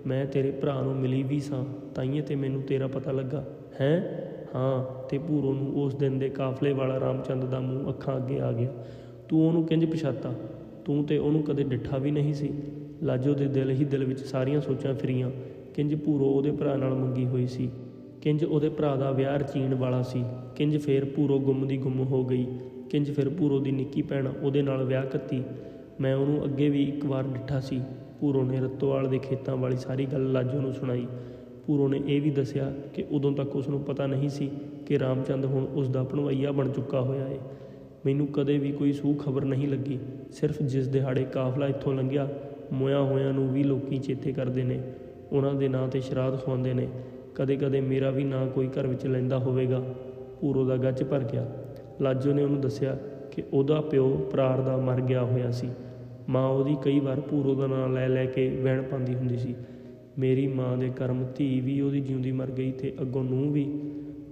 ਮੈਂ ਤੇਰੇ ਭਰਾ ਨੂੰ ਮਿਲੀ ਵੀ ਸਾਂ, ਤਾਈਏ ਤੇ ਮੈਨੂੰ ਤੇਰਾ ਪਤਾ ਲੱਗਾ। ਹੈ? ਹਾਂ, ਤੇ ਭੂਰੋ ਨੂੰ ਉਸ ਦਿਨ ਦੇ ਕਾਫਲੇ ਵਾਲਾ ਰਾਮਚੰਦ ਦਾ ਮੂੰਹ ਅੱਖਾਂ ਅੱਗੇ ਆ ਗਿਆ। ਤੂੰ ਉਹਨੂੰ ਕਿੰਜ ਪਛਾਤਾ? ਤੂੰ ਤੇ ਉਹਨੂੰ ਕਦੇ ਡਿੱਠਾ ਵੀ ਨਹੀਂ ਸੀ। ਲਾਜੋ ਦੇ ਦਿਲ ਹੀ ਦਿਲ ਵਿੱਚ ਸਾਰੀਆਂ ਸੋਚਾਂ ਫਿਰੀਆਂ। ਕਿੰਜ ਭੂਰੋ ਉਹਦੇ ਭਰਾ ਨਾਲ ਮੰਗੀ ਹੋਈ ਸੀ। ਕਿੰਜ ਉਹਦੇ ਭਰਾ ਦਾ ਵਿਆਹ ਰਚੀਣ ਵਾਲਾ ਸੀ। ਕਿੰਜ ਫੇਰ ਭੂਰੋ ਗੁੰਮ ਦੀ ਗੁੰਮ ਹੋ ਗਈ। ਕਿੰਜ ਫਿਰ ਭੂਰੋ ਦੀ ਨਿੱਕੀ ਭੈਣ ਉਹਦੇ ਨਾਲ ਵਿਆਹ ਕੱਤੀ। ਮੈਂ ਉਹਨੂੰ ਅੱਗੇ ਵੀ ਇੱਕ ਵਾਰ ਡਿੱਠਾ ਸੀ। ਭੂਰੋ ਨੇ ਰਤੋਵਾਲ ਦੇ ਖੇਤਾਂ ਵਾਲੀ ਸਾਰੀ ਗੱਲ ਲਾਜੋ ਨੂੰ ਸੁਣਾਈ। ਭੂਰੋ ਨੇ ਇਹ ਵੀ ਦੱਸਿਆ ਕਿ ਉਦੋਂ ਤੱਕ ਉਸ ਨੂੰ ਪਤਾ ਨਹੀਂ ਸੀ ਕਿ ਰਾਮਚੰਦ ਹੁਣ ਉਸ ਦਾ ਭਣਵਈਆ ਬਣ ਚੁੱਕਾ ਹੋਇਆ ਏ। ਮੈਨੂੰ ਕਦੇ ਵੀ ਕੋਈ ਸੂਹ ਖਬਰ ਨਹੀਂ ਲੱਗੀ। ਸਿਰਫ ਜਿਸ ਦਿਹਾੜੇ ਕਾਫਲਾ ਇੱਥੋਂ ਲੰਘਿਆ, ਮੋਇਆ ਹੋਇਆਂ ਨੂੰ ਵੀ ਲੋਕੀ ਚੇਤੇ ਕਰਦੇ ਨੇ। ਉਹਨਾਂ ਦੇ ਨਾਂ ਤੇ ਸ਼ਰਾਧ ਖਵਾਉਂਦੇ ਨੇ। ਕਦੇ-ਕਦੇ ਮੇਰਾ ਵੀ ਨਾਂ ਕੋਈ ਘਰ ਵਿੱਚ ਲੈਂਦਾ ਹੋਵੇਗਾ। ਪੂਰੋ ਦਾ ਗੱਜ ਭਰ ਗਿਆ। ਲਾਜੋ ਨੇ ਉਹਨੂੰ ਦੱਸਿਆ ਕਿ ਉਹਦਾ ਪਿਓ ਪ੍ਰਾਰ ਦਾ ਮਰ ਗਿਆ ਹੋਇਆ ਸੀ। ਮਾਂ ਉਹਦੀ ਕਈ ਵਾਰ ਪੂਰੋ ਦਾ ਨਾਂ ਲੈ ਲੈ ਕੇ ਵਹਿਣ ਪਾਉਂਦੀ ਹੁੰਦੀ ਸੀ। ਮੇਰੀ ਮਾਂ ਦੇ ਕਰਮ ਧੀ ਵੀ ਉਹਦੀ ਜਿਉਂਦੀ ਮਰ ਗਈ ਤੇ ਅੱਗੋਂ ਨੂੰ ਵੀ।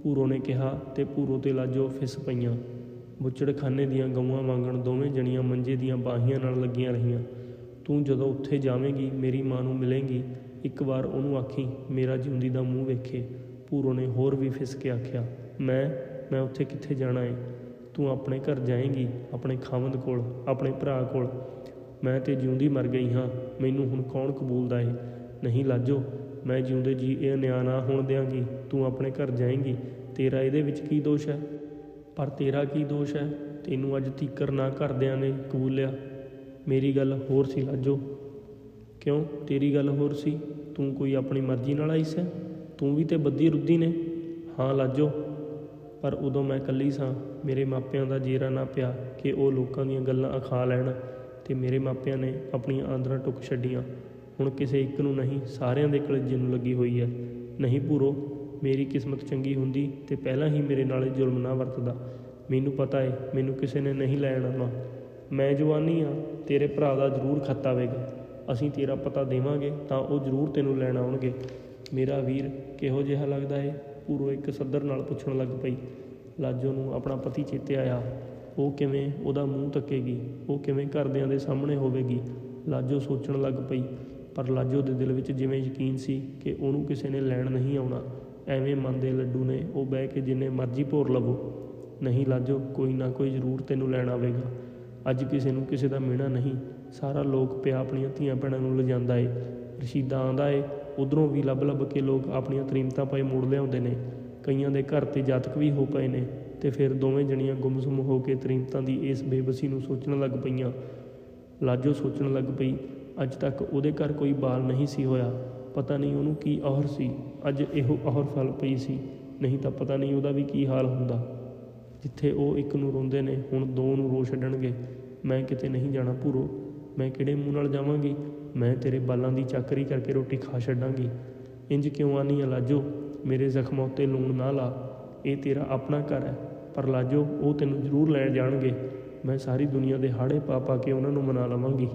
ਪੂਰੋ ਨੇ ਕਿਹਾ ਤੇ ਪੂਰੋ ਤੇ ਲਾਜੋ ਫਿਸ ਪਈਆਂ। ਬੁੱਚੜਖਾਨੇ ਦੀਆਂ ਗਊਆਂ ਵਾਂਗਣ ਦੋਵੇਂ ਜਣੀਆਂ ਮੰਜੇ ਦੀਆਂ ਬਾਹੀਆਂ ਨਾਲ ਲੱਗੀਆਂ ਰਹੀਆਂ। ਤੂੰ ਜਦੋਂ ਉੱਥੇ ਜਾਵੇਂਗੀ, ਮੇਰੀ ਮਾਂ ਨੂੰ ਮਿਲੇਂਗੀ। ਇੱਕ ਵਾਰ ਉਹਨੂੰ ਆਖੀ, ਮੇਰਾ ਜਿਉਂਦੀ ਦਾ ਮੂੰਹ ਵੇਖੇ ਪੂਰੋ ਨੇ ਹੋਰ ਵੀ ਫਿਸ ਕੇ ਆਖਿਆ, ਮੈਂ ਮੈਂ ਉੱਥੇ ਕਿੱਥੇ ਜਾਣਾ ਏ? ਤੂੰ ਆਪਣੇ ਘਰ ਜਾਏਂਗੀ, ਆਪਣੇ ਖਾਵੰਦ ਕੋਲ, ਆਪਣੇ ਭਰਾ ਕੋਲ। ਮੈਂ ਤੇ ਜਿਉਂਦੀ ਮਰ ਗਈ ਹਾਂ, ਮੈਨੂੰ ਹੁਣ ਕੌਣ ਕਬੂਲਦਾ ਏ? ਨਹੀਂ ਲਾਜੋ, ਮੈਂ ਜਿਉਂਦੇ ਜੀ ਇਹ ਨਿਆਂ ਨਾ ਹੋਣ ਦਿਆਂਗੀ, ਤੂੰ ਆਪਣੇ ਘਰ ਜਾਏਂਗੀ, ਤੇਰਾ ਇਹਦੇ ਵਿੱਚ ਕੀ ਦੋਸ਼ ਹੈ? ਪਰ ਤੇਰਾ ਕੀ ਦੋਸ਼ ਹੈ? ਤੈਨੂੰ ਅੱਜ ਤੀਕਰ ਨਾ ਘਰਦਿਆਂ ਨੇ ਕਬੂਲਿਆ। ਮੇਰੀ ਗੱਲ ਹੋਰ ਸੀ, ਲਾਜੋ। ਕਿਉਂ? ਤੇਰੀ ਗੱਲ ਹੋਰ ਸੀ। ਤੂੰ ਕੋਈ ਆਪਣੀ ਮਰਜ਼ੀ ਨਾਲ ਆਈ ਸੈਂ ਤੂੰ ਵੀ ਤੇ ਬੱਦੀ ਰੁੱਦੀ ਨੇ। ਹਾਂ, ਲਾਜੋ। ਪਰ ਉਦੋਂ ਮੈਂ ਇਕੱਲੀ ਸਾਂ। ਮੇਰੇ ਮਾਪਿਆਂ ਦਾ ਜੇਰਾ ਨਾ ਪਿਆ ਕਿ ਉਹ ਲੋਕਾਂ ਦੀਆਂ ਗੱਲਾਂ ਅਖਾ ਲੈਣ ਤੇ ਮੇਰੇ ਮਾਪਿਆਂ ਨੇ ਆਪਣੀਆਂ ਆਂਦਰਾਂ ਟੁੱਕ ਛੱਡੀਆਂ। ਹੁਣ ਕਿਸੇ ਇੱਕ ਨੂੰ ਨਹੀਂ, ਸਾਰਿਆਂ ਦੇ ਕਲੇਜੇ ਨੂੰ ਲੱਗੀ ਹੋਈ ਹੈ। ਨਹੀਂ ਭੂਰੋ, ਮੇਰੀ ਕਿਸਮਤ ਚੰਗੀ ਹੁੰਦੀ ਤੇ ਪਹਿਲਾਂ ਹੀ ਮੇਰੇ ਨਾਲ ਜ਼ੁਲਮ ਨਾ ਵਰਤਦਾ। ਮੈਨੂੰ ਪਤਾ ਏ, ਮੈਨੂੰ ਕਿਸੇ ਨੇ ਨਹੀਂ ਲੈਣ ਆਉਣਾ। ਮੈਂ ਜਵਾਨੀ ਆ, ਤੇਰੇ ਭਰਾ ਦਾ ਜ਼ਰੂਰ ਖੱਤ ਆਵੇਗਾ ਅਸੀਂ ਤੇਰਾ ਪਤਾ ਦੇਵਾਂਗੇ, ਤਾਂ ਉਹ ਜ਼ਰੂਰ ਤੈਨੂੰ ਲੈਣ ਆਉਣਗੇ। ਮੇਰਾ ਵੀਰ ਕਿਹੋ ਜਿਹਾ ਲੱਗਦਾ ਏ? ਪੂਰੋ ਇੱਕ ਸੱਦਰ ਨਾਲ ਪੁੱਛਣ ਲੱਗ ਪਈ। ਲਾਜੋ ਨੂੰ ਆਪਣਾ ਪਤੀ ਚੇਤੇ ਆਇਆ। ਉਹ ਕਿਵੇਂ ਉਹਦਾ ਮੂੰਹ ਤੱਕੇਗੀ ਉਹ ਕਿਵੇਂ ਘਰਦਿਆਂ ਦੇ ਸਾਹਮਣੇ ਹੋਵੇਗੀ? ਲਾਜੋ ਸੋਚਣ ਲੱਗ ਪਈ। ਪਰ ਲਾਜੋ ਦੇ ਦਿਲ ਵਿੱਚ ਜਿਵੇਂ ਯਕੀਨ ਸੀ ਕਿ ਉਹਨੂੰ ਕਿਸੇ ਨੇ ਲੈਣ ਨਹੀਂ ਆਉਣਾ। ਐਵੇਂ ਮਨ ਦੇ ਲੱਡੂ ਨੇ ਉਹ ਬਹਿ ਕੇ ਜਿੰਨੇ ਮਰਜ਼ੀ ਭੋਰ ਲਵੋ। ਨਹੀਂ ਲਾਜੋ, ਕੋਈ ਨਾ ਕੋਈ ਜ਼ਰੂਰ ਤੈਨੂੰ ਲੈਣ ਆਵੇਗਾ। ਅੱਜ ਕਿਸੇ ਨੂੰ ਕਿਸੇ ਦਾ ਮਿਹਣਾ ਨਹੀਂ। ਸਾਰਾ ਲੋਕ ਪਿਆ ਆਪਣੀਆਂ ਧੀਆਂ ਭੈਣਾਂ ਨੂੰ ਲਿਜਾਂਦਾ ਏ, ਰਸ਼ੀਦਾ ਆਂਦਾ ਏ, ਉਧਰੋਂ ਵੀ ਲੱਭ ਲੱਭ ਕੇ ਲੋਕ ਆਪਣੀਆਂ ਤਰੀਮਤਾਂ ਪਾਏ ਮੋੜ ਲਿਆਉਂਦੇ ਨੇ, ਕਈਆਂ ਦੇ ਘਰ ਤੇ ਜਾਤਕ ਵੀ ਹੋ ਪਏ ਨੇ ਤੇ ਫਿਰ ਦੋਵੇਂ ਜਣੀਆਂ ਗੁੰਮਸੁੰਮ ਹੋ ਕੇ ਤਰੀਮਤਾਂ ਦੀ ਇਸ ਬੇਬਸੀ ਨੂੰ ਸੋਚਣ ਲੱਗ ਪਈਆਂ। ਲਾਜੋ ਸੋਚਣ ਲੱਗ ਪਈ, ਅੱਜ ਤੱਕ ਉਹਦੇ ਘਰ ਕੋਈ ਬਾਲ ਨਹੀਂ ਸੀ ਹੋਇਆ, ਪਤਾ ਨਹੀਂ ਉਹਨੂੰ ਕੀ ਔਹਰ ਸੀ, ਅੱਜ ਇਹੋ ਔਹਰ ਫਲ ਪਈ ਸੀ, ਨਹੀਂ ਤਾਂ ਪਤਾ ਨਹੀਂ ਉਹਦਾ ਵੀ ਕੀ ਹਾਲ ਹੁੰਦਾ। ਜਿੱਥੇ ਉਹ ਇੱਕ ਨੂੰ ਰੋਂਦੇ ਨੇ, ਹੁਣ ਦੋ ਨੂੰ ਰੋ ਛੱਡਣਗੇ, ਮੈਂ ਕਿਤੇ ਨਹੀਂ ਜਾਣਾ ਪੂਰੋ ਮੈਂ ਕਿਹੜੇ ਮੂੰਹ ਨਾਲ ਜਾਵਾਂਗੀ? ਮੈਂ ਤੇਰੇ ਬਾਲਾਂ ਦੀ ਚਾਕਰੀ ਕਰਕੇ ਰੋਟੀ ਖਾ ਛੱਡਾਂਗੀ। ਇੰਜ ਕਿਉਂ ਆਨੀ ਆ ਲਾਜੋ? ਮੇਰੇ ਜ਼ਖਮਾਂ ਉੱਤੇ ਲੂਣ ਨਾ ਲਾ। ਇਹ ਤੇਰਾ ਆਪਣਾ ਘਰ ਹੈ। ਪਰ ਲਾਜੋ, ਉਹ ਤੈਨੂੰ ਜ਼ਰੂਰ ਲੈਣ ਜਾਣਗੇ। ਮੈਂ ਸਾਰੀ ਦੁਨੀਆ ਦੇ ਹਾੜੇ ਪਾ ਪਾ ਕੇ ਉਹਨਾਂ ਨੂੰ ਮਨਾ ਲਵਾਂਗੀ।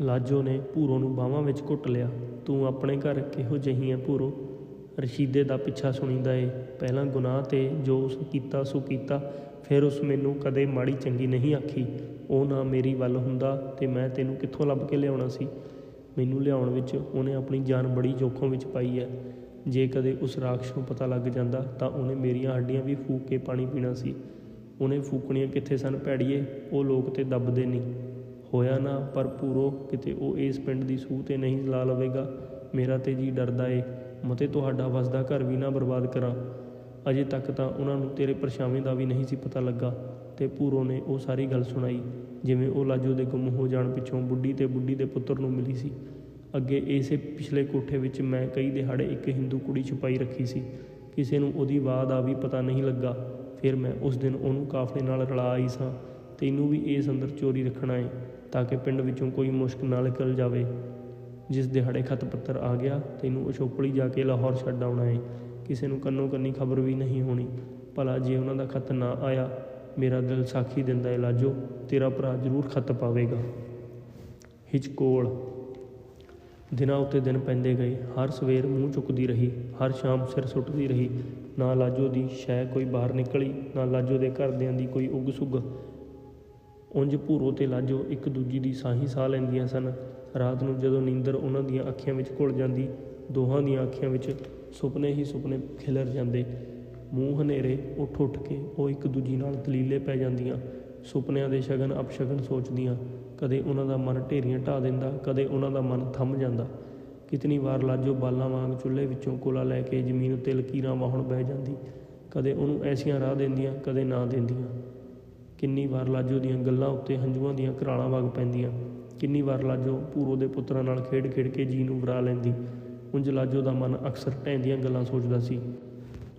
ਲਾਜੋ ਨੇ ਭੂਰੋ ਨੂੰ ਬਾਹਾਂ ਵਿੱਚ ਘੁੱਟ ਲਿਆ। ਤੂੰ ਆਪਣੇ ਘਰ ਕਿਹੋ ਜਿਹੀ ਹੈ ਭੂਰੋ? ਰਸ਼ੀਦੇ ਦਾ ਪਿੱਛਾ ਸੁਣੀਦਾ ਏ। ਪਹਿਲਾਂ ਗੁਨਾਹ ਤੇ ਜੋ ਉਸ ਕੀਤਾ, ਸੋ ਕੀਤਾ। ਫਿਰ ਉਸ ਮੈਨੂੰ ਕਦੇ ਮਾੜੀ ਚੰਗੀ ਨਹੀਂ ਆਖੀ। ਉਹ ਨਾ ਮੇਰੀ ਵੱਲ ਹੁੰਦਾ ਤੇ ਮੈਂ ਤੈਨੂੰ ਕਿੱਥੋਂ ਲੱਭ ਕੇ ਲਿਆਉਣਾ ਸੀ? ਮੈਨੂੰ ਲਿਆਉਣ ਵਿੱਚ ਉਹਨੇ ਆਪਣੀ ਜਾਨ ਬੜੀ ਜੋਖਮ ਵਿੱਚ ਪਾਈ ਹੈ। ਜੇ ਕਦੇ ਉਸ ਰਾਖਸ਼ ਨੂੰ ਪਤਾ ਲੱਗ ਜਾਂਦਾ ਤਾਂ ਉਹਨੇ ਮੇਰੀਆਂ ਹੱਡੀਆਂ ਵੀ ਫੂਕ ਕੇ ਪਾਣੀ ਪੀਣਾ ਸੀ। ਉਹਨੇ ਫੂਕਣੀਆਂ ਕਿੱਥੇ ਸਨ ਭੈੜੀਏ? ਉਹ ਲੋਕ ਤੇ ਦੱਬਦੇ ਨਹੀਂ। ਹੋਇਆ ਨਾ, ਪਰ ਪੂਰੋ ਕਿਤੇ ਉਹ ਇਸ ਪਿੰਡ ਦੀ ਸੂਹ ਤੇ ਨਹੀਂ ਲਾ ਲਵੇਗਾ। ਮੇਰਾ ਤੇ ਜੀ ਡਰਦਾ ਏ। ਮਤੇ ਤੁਹਾਡਾ ਵਸਦਾ ਘਰ ਵੀ ਨਾ ਬਰਬਾਦ ਕਰਾਂ। ਅਜੇ ਤੱਕ ਤਾਂ ਉਹਨਾਂ ਨੂੰ ਤੇਰੇ ਪਰਛਾਵੇਂ ਦਾ ਵੀ ਨਹੀਂ ਸੀ ਪਤਾ ਲੱਗਾ। ਤੇ ਭੂਰੋ ਨੇ ਉਹ ਸਾਰੀ ਗੱਲ ਸੁਣਾਈ, ਜਿਵੇਂ ਉਹ ਲਾਜੋ ਦੇ ਗੁੰਮ ਹੋ ਜਾਣ ਪਿੱਛੋਂ ਬੁੱਢੀ ਤੇ ਬੁੱਢੀ ਦੇ ਪੁੱਤਰ ਨੂੰ ਮਿਲੀ ਸੀ। ਅੱਗੇ ਇਸੇ ਪਿਛਲੇ ਕੋਠੇ ਵਿੱਚ ਮੈਂ ਕਈ ਦਿਹਾੜੇ ਇੱਕ ਹਿੰਦੂ ਕੁੜੀ ਛੁਪਾਈ ਰੱਖੀ ਸੀ। ਕਿਸੇ ਨੂੰ ਉਹਦੀ ਵਾਹ ਦਾ ਵੀ ਪਤਾ ਨਹੀਂ ਲੱਗਾ। ਫਿਰ ਮੈਂ ਉਸ ਦਿਨ ਉਹਨੂੰ ਕਾਫਲੇ ਨਾਲ ਰਲਾ ਆਈ ਸਾਂ। ਤੈਨੂੰ ਵੀ ਇਸ ਅੰਦਰ ਚੋਰੀ ਰੱਖਣਾ ਏ, ਤਾਂ ਕਿ ਪਿੰਡ ਵਿੱਚੋਂ ਕੋਈ ਮੁਸ਼ਕ ਨਾ ਨਿਕਲ ਜਾਵੇ। ਜਿਸ ਦਿਹਾੜੇ ਖਤ ਪੱਤਰ ਆ ਗਿਆ, ਤੈਨੂੰ ਅਸ਼ੋਕਲੀ ਜਾ ਕੇ ਲਾਹੌਰ ਛੱਡ ਆਉਣਾ ਏ। ਕਿਸੇ ਨੂੰ ਕੰਨੋ ਕੰਨੀ ਖਬਰ ਵੀ ਨਹੀਂ ਹੋਣੀ। ਭਲਾ ਜੇ ਉਹਨਾਂ ਦਾ ਖਤ ਨਾ ਆਇਆ ਮੇਰਾ ਦਿਲ ਸਾਖੀ ਦਿੰਦਾ ਏ, ਲਾਜੋ, ਤੇਰਾ ਭਰਾ ਜ਼ਰੂਰ ਖਤ ਪਾਵੇਗਾ। ਹਿਚਕੋਲ। ਦਿਨਾਂ ਉੱਤੇ ਦਿਨ ਪੈਂਦੇ ਗਏ, ਹਰ ਸਵੇਰ ਮੂੰਹ ਚੁੱਕਦੀ ਰਹੀ, ਹਰ ਸ਼ਾਮ ਸਿਰ ਸੁੱਟਦੀ ਰਹੀ। ਨਾ ਲਾਜੋ ਦੀ ਸ਼ੈ ਕੋਈ ਬਾਹਰ ਨਿਕਲੀ, ਨਾ ਲਾਜੋ ਦੇ ਘਰਦਿਆਂ ਦੀ ਕੋਈ ਉਗ ਸੁਗ। ਉਂਝ ਭੂਰੋ ਤੇ ਲਾਜੋ ਇੱਕ ਦੂਜੀ ਦੀ ਸਾਹੀ ਸਾਹ ਲੈਂਦੀਆਂ ਸਨ। ਰਾਤ ਨੂੰ ਜਦੋਂ ਨੀਂਦਰ ਉਹਨਾਂ ਦੀਆਂ ਅੱਖੀਆਂ ਵਿੱਚ ਘੁਲ ਜਾਂਦੀ, ਦੋਹਾਂ ਦੀਆਂ ਅੱਖੀਆਂ ਵਿੱਚ ਸੁਪਨੇ ਹੀ ਸੁਪਨੇ ਖਿਲਰ ਜਾਂਦੇ। ਮੂੰਹ ਹਨੇਰੇ, ਉੱਠ ਉੱਠ ਕੇ ਉਹ ਇੱਕ ਦੂਜੀ ਨਾਲ ਦਲੀਲੇ ਪੈ ਜਾਂਦੀਆਂ, ਸੁਪਨਿਆਂ ਦੇ ਸ਼ਗਨ ਅਪਸ਼ਗਨ ਸੋਚਦੀਆਂ। ਕਦੇ ਉਹਨਾਂ ਦਾ ਮਨ ਢੇਰੀਆਂ ਢਾ ਦਿੰਦਾ, ਕਦੇ ਉਹਨਾਂ ਦਾ ਮਨ ਥੰਮ ਜਾਂਦਾ। ਕਿਤਨੀ ਵਾਰ ਲਾਜੋ ਬਾਲਾਂ ਵਾਂਗ ਚੁੱਲ੍ਹੇ ਵਿੱਚੋਂ ਕੋਲਾ ਲੈ ਕੇ ਜ਼ਮੀਨ ਉੱਤੇ ਲਕੀਰਾਂ ਵਾਹਣ ਬਹਿ ਜਾਂਦੀ। ਕਦੇ ਉਹਨੂੰ ਐਸੀਆਂ ਰਾਹ ਦਿੰਦੀਆਂ, ਕਦੇ ਨਾ ਦਿੰਦੀਆਂ। ਕਿੰਨੀ ਵਾਰ ਲਾਜੋ ਦੀਆਂ ਗੱਲਾਂ ਉੱਤੇ ਹੰਝੂਆਂ ਦੀਆਂ ਘਰਾਲਾਂ ਵਗ ਪੈਂਦੀਆਂ। ਕਿੰਨੀ ਵਾਰ ਲਾਜੋ ਪੂਰੋ ਦੇ ਪੁੱਤਰਾਂ ਨਾਲ ਖੇਡ ਖੇਡ ਕੇ ਜੀ ਨੂੰ ਵਰਾ ਲੈਂਦੀ। ਉਂਝ ਲਾਜੋ ਦਾ ਮਨ ਅਕਸਰ ਢਹਿੰਦੀਆਂ ਗੱਲਾਂ ਸੋਚਦਾ ਸੀ।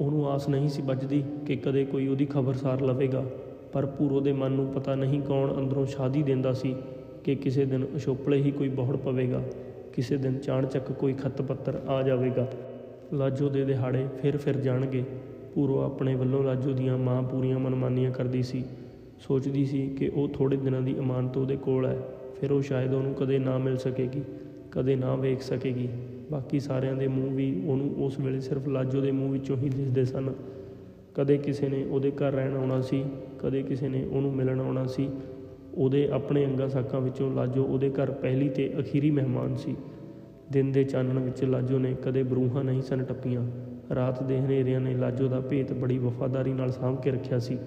ਉਹਨੂੰ ਆਸ ਨਹੀਂ ਸੀ ਵੱਜਦੀ ਕਿ ਕਦੇ ਕੋਈ ਉਹਦੀ ਖਬਰਸਾਰ ਲਵੇਗਾ। ਪਰ ਪੂਰੋ ਦੇ ਮਨ ਨੂੰ ਪਤਾ ਨਹੀਂ ਕੌਣ ਅੰਦਰੋਂ ਸ਼ਾਦੀ ਦਿੰਦਾ ਸੀ ਕਿ ਕਿਸੇ ਦਿਨ ਅਸ਼ੋਪਲੇ ਹੀ ਕੋਈ ਬਹੁੜ ਪਵੇਗਾ। ਕਿਸੇ ਦਿਨ ਚਾਣਚੱਕ ਕੋਈ ਖੱਤ ਪੱਤਰ ਆ ਜਾਵੇਗਾ। ਲਾਜੋ ਦੇ ਦਿਹਾੜੇ ਫਿਰ ਫਿਰ ਜਾਣਗੇ। ਪੂਰੋ ਆਪਣੇ ਵੱਲੋਂ ਲਾਜੋ ਦੀਆਂ ਮਾਂ ਪੂਰੀਆਂ ਮਨਮਾਨੀਆਂ ਕਰਦੀ ਸੀ। ਸੋਚਦੀ ਸੀ ਕਿ ਉਹ ਥੋੜੇ ਦਿਨਾਂ ਦੀ ਅਮਾਨਤ ਉਹਦੇ ਕੋਲ ਹੈ। ਫਿਰ ਉਹ ਸ਼ਾਇਦ ਉਹਨੂੰ ਕਦੇ ਨਾ ਮਿਲ ਸਕੇਗੀ, ਕਦੇ ਨਾ ਵੇਖ ਸਕੇਗੀ। ਬਾਕੀ ਸਾਰਿਆਂ ਦੇ ਮੂੰਹ ਵੀ ਉਹਨੂੰ ਉਸ ਵੇਲੇ ਸਿਰਫ ਲਾਜੋ ਦੇ ਮੂੰਹ ਵਿੱਚੋਂ ਹੀ ਦਿਸਦੇ ਸਨ। ਕਦੇ ਕਿਸੇ ਨੇ ਉਹਦੇ ਘਰ ਰਹਿਣ ਆਉਣਾ ਸੀ, ਕਦੇ ਕਿਸੇ ਨੇ ਉਹਨੂੰ ਮਿਲਣ ਆਉਣਾ ਸੀ। ਉਹਦੇ ਆਪਣੇ ਅੰਗਾਂ ਸਾਕਾਂ ਵਿੱਚੋਂ ਲਾਜੋ ਉਹਦੇ ਘਰ ਪਹਿਲੀ ਤੇ ਅਖੀਰੀ ਮਹਿਮਾਨ ਸੀ। ਦਿਨ ਦੇ ਚਾਨਣ ਵਿੱਚ ਲਾਜੋ ਨੇ ਕਦੇ ਬਰੂਹਾਂ ਨਹੀਂ ਸਨ ਟੱਪੀਆਂ। ਰਾਤ ਦੇ ਹਨੇਰਿਆਂ ਨੇ ਲਾਜੋ ਦਾ ਭੇਤ ਬੜੀ ਵਫਾਦਾਰੀ ਨਾਲ ਸਾਂਭ ਕੇ ਰੱਖਿਆ ਸੀ।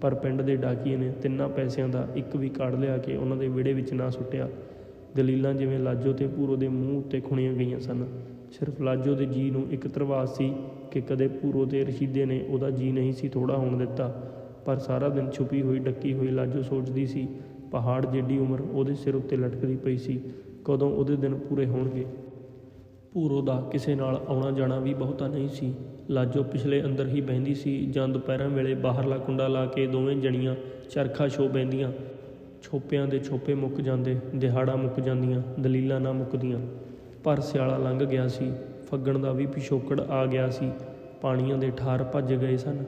ਪਰ ਪਿੰਡ ਦੇ ਡਾਕੀਏ ਨੇ ਤਿੰਨਾਂ ਪੈਸਿਆਂ ਦਾ ਇੱਕ ਵੀ ਕਾੜ ਲਿਆ ਕੇ ਉਹਨਾਂ ਦੇ ਵਿਹੜੇ ਵਿੱਚ ਨਾ ਸੁੱਟਿਆ। ਦਲੀਲਾਂ ਜਿਵੇਂ ਲਾਜੋ ਤੇ ਭੂਰੋ ਦੇ ਮੂੰਹ ਉੱਤੇ ਖੁਣੀਆਂ ਗਈਆਂ ਸਨ। ਸਿਰਫ ਲਾਜੋ ਦੇ ਜੀ ਨੂੰ ਇੱਕ ਤਰਵਾਸ ਸੀ ਕਿ ਕਦੇ ਭੂਰੋ ਤੇ ਰਸ਼ੀਦੇ ਨੇ ਉਹਦਾ ਜੀ ਨਹੀਂ ਸੀ ਥੋੜਾ ਹੋਣ ਦਿੱਤਾ। ਪਰ ਸਾਰਾ ਦਿਨ ਛੁਪੀ ਹੋਈ, ਡੱਕੀ ਹੋਈ ਲਾਜੋ ਸੋਚਦੀ ਸੀ, ਪਹਾੜ ਜਿੱਡੀ ਉਮਰ ਉਹਦੇ ਸਿਰ ਉੱਤੇ ਲਟਕਦੀ ਪਈ ਸੀ, ਕਦੋਂ ਉਹਦੇ ਦਿਨ ਪੂਰੇ ਹੋਣਗੇ। ਭੂਰੋ ਦਾ ਕਿਸੇ ਨਾਲ ਆਉਣਾ ਜਾਣਾ ਵੀ ਬਹੁਤਾ ਨਹੀਂ ਸੀ। ਲਾਜੋ ਪਿਛਲੇ ਅੰਦਰ ਹੀ ਬਹਿੰਦੀ ਸੀ ਜਾਂ ਦੁਪਹਿਰਾਂ ਵੇਲੇ ਬਾਹਰਲਾ ਕੁੰਡਾ ਲਾ ਕੇ ਦੋਵੇਂ ਜਣੀਆਂ ਚਰਖਾ ਛੋ ਬਹਿੰਦੀਆਂ। ਛੋਪਿਆਂ ਦੇ ਛੋਪੇ ਮੁੱਕ ਜਾਂਦੇ, ਦਿਹਾੜਾ ਮੁੱਕ ਜਾਂਦੀਆਂ, ਦਲੀਲਾਂ ਨਾ ਮੁੱਕਦੀਆਂ। ਪਰ ਸਿਆਲਾ ਲੰਘ ਗਿਆ ਸੀ, ਫੱਗਣ ਦਾ ਵੀ ਪਿਛੋਕੜ ਆ ਗਿਆ ਸੀ। ਪਾਣੀਆਂ ਦੇ ਠਾਰ ਭੱਜ ਗਏ ਸਨ।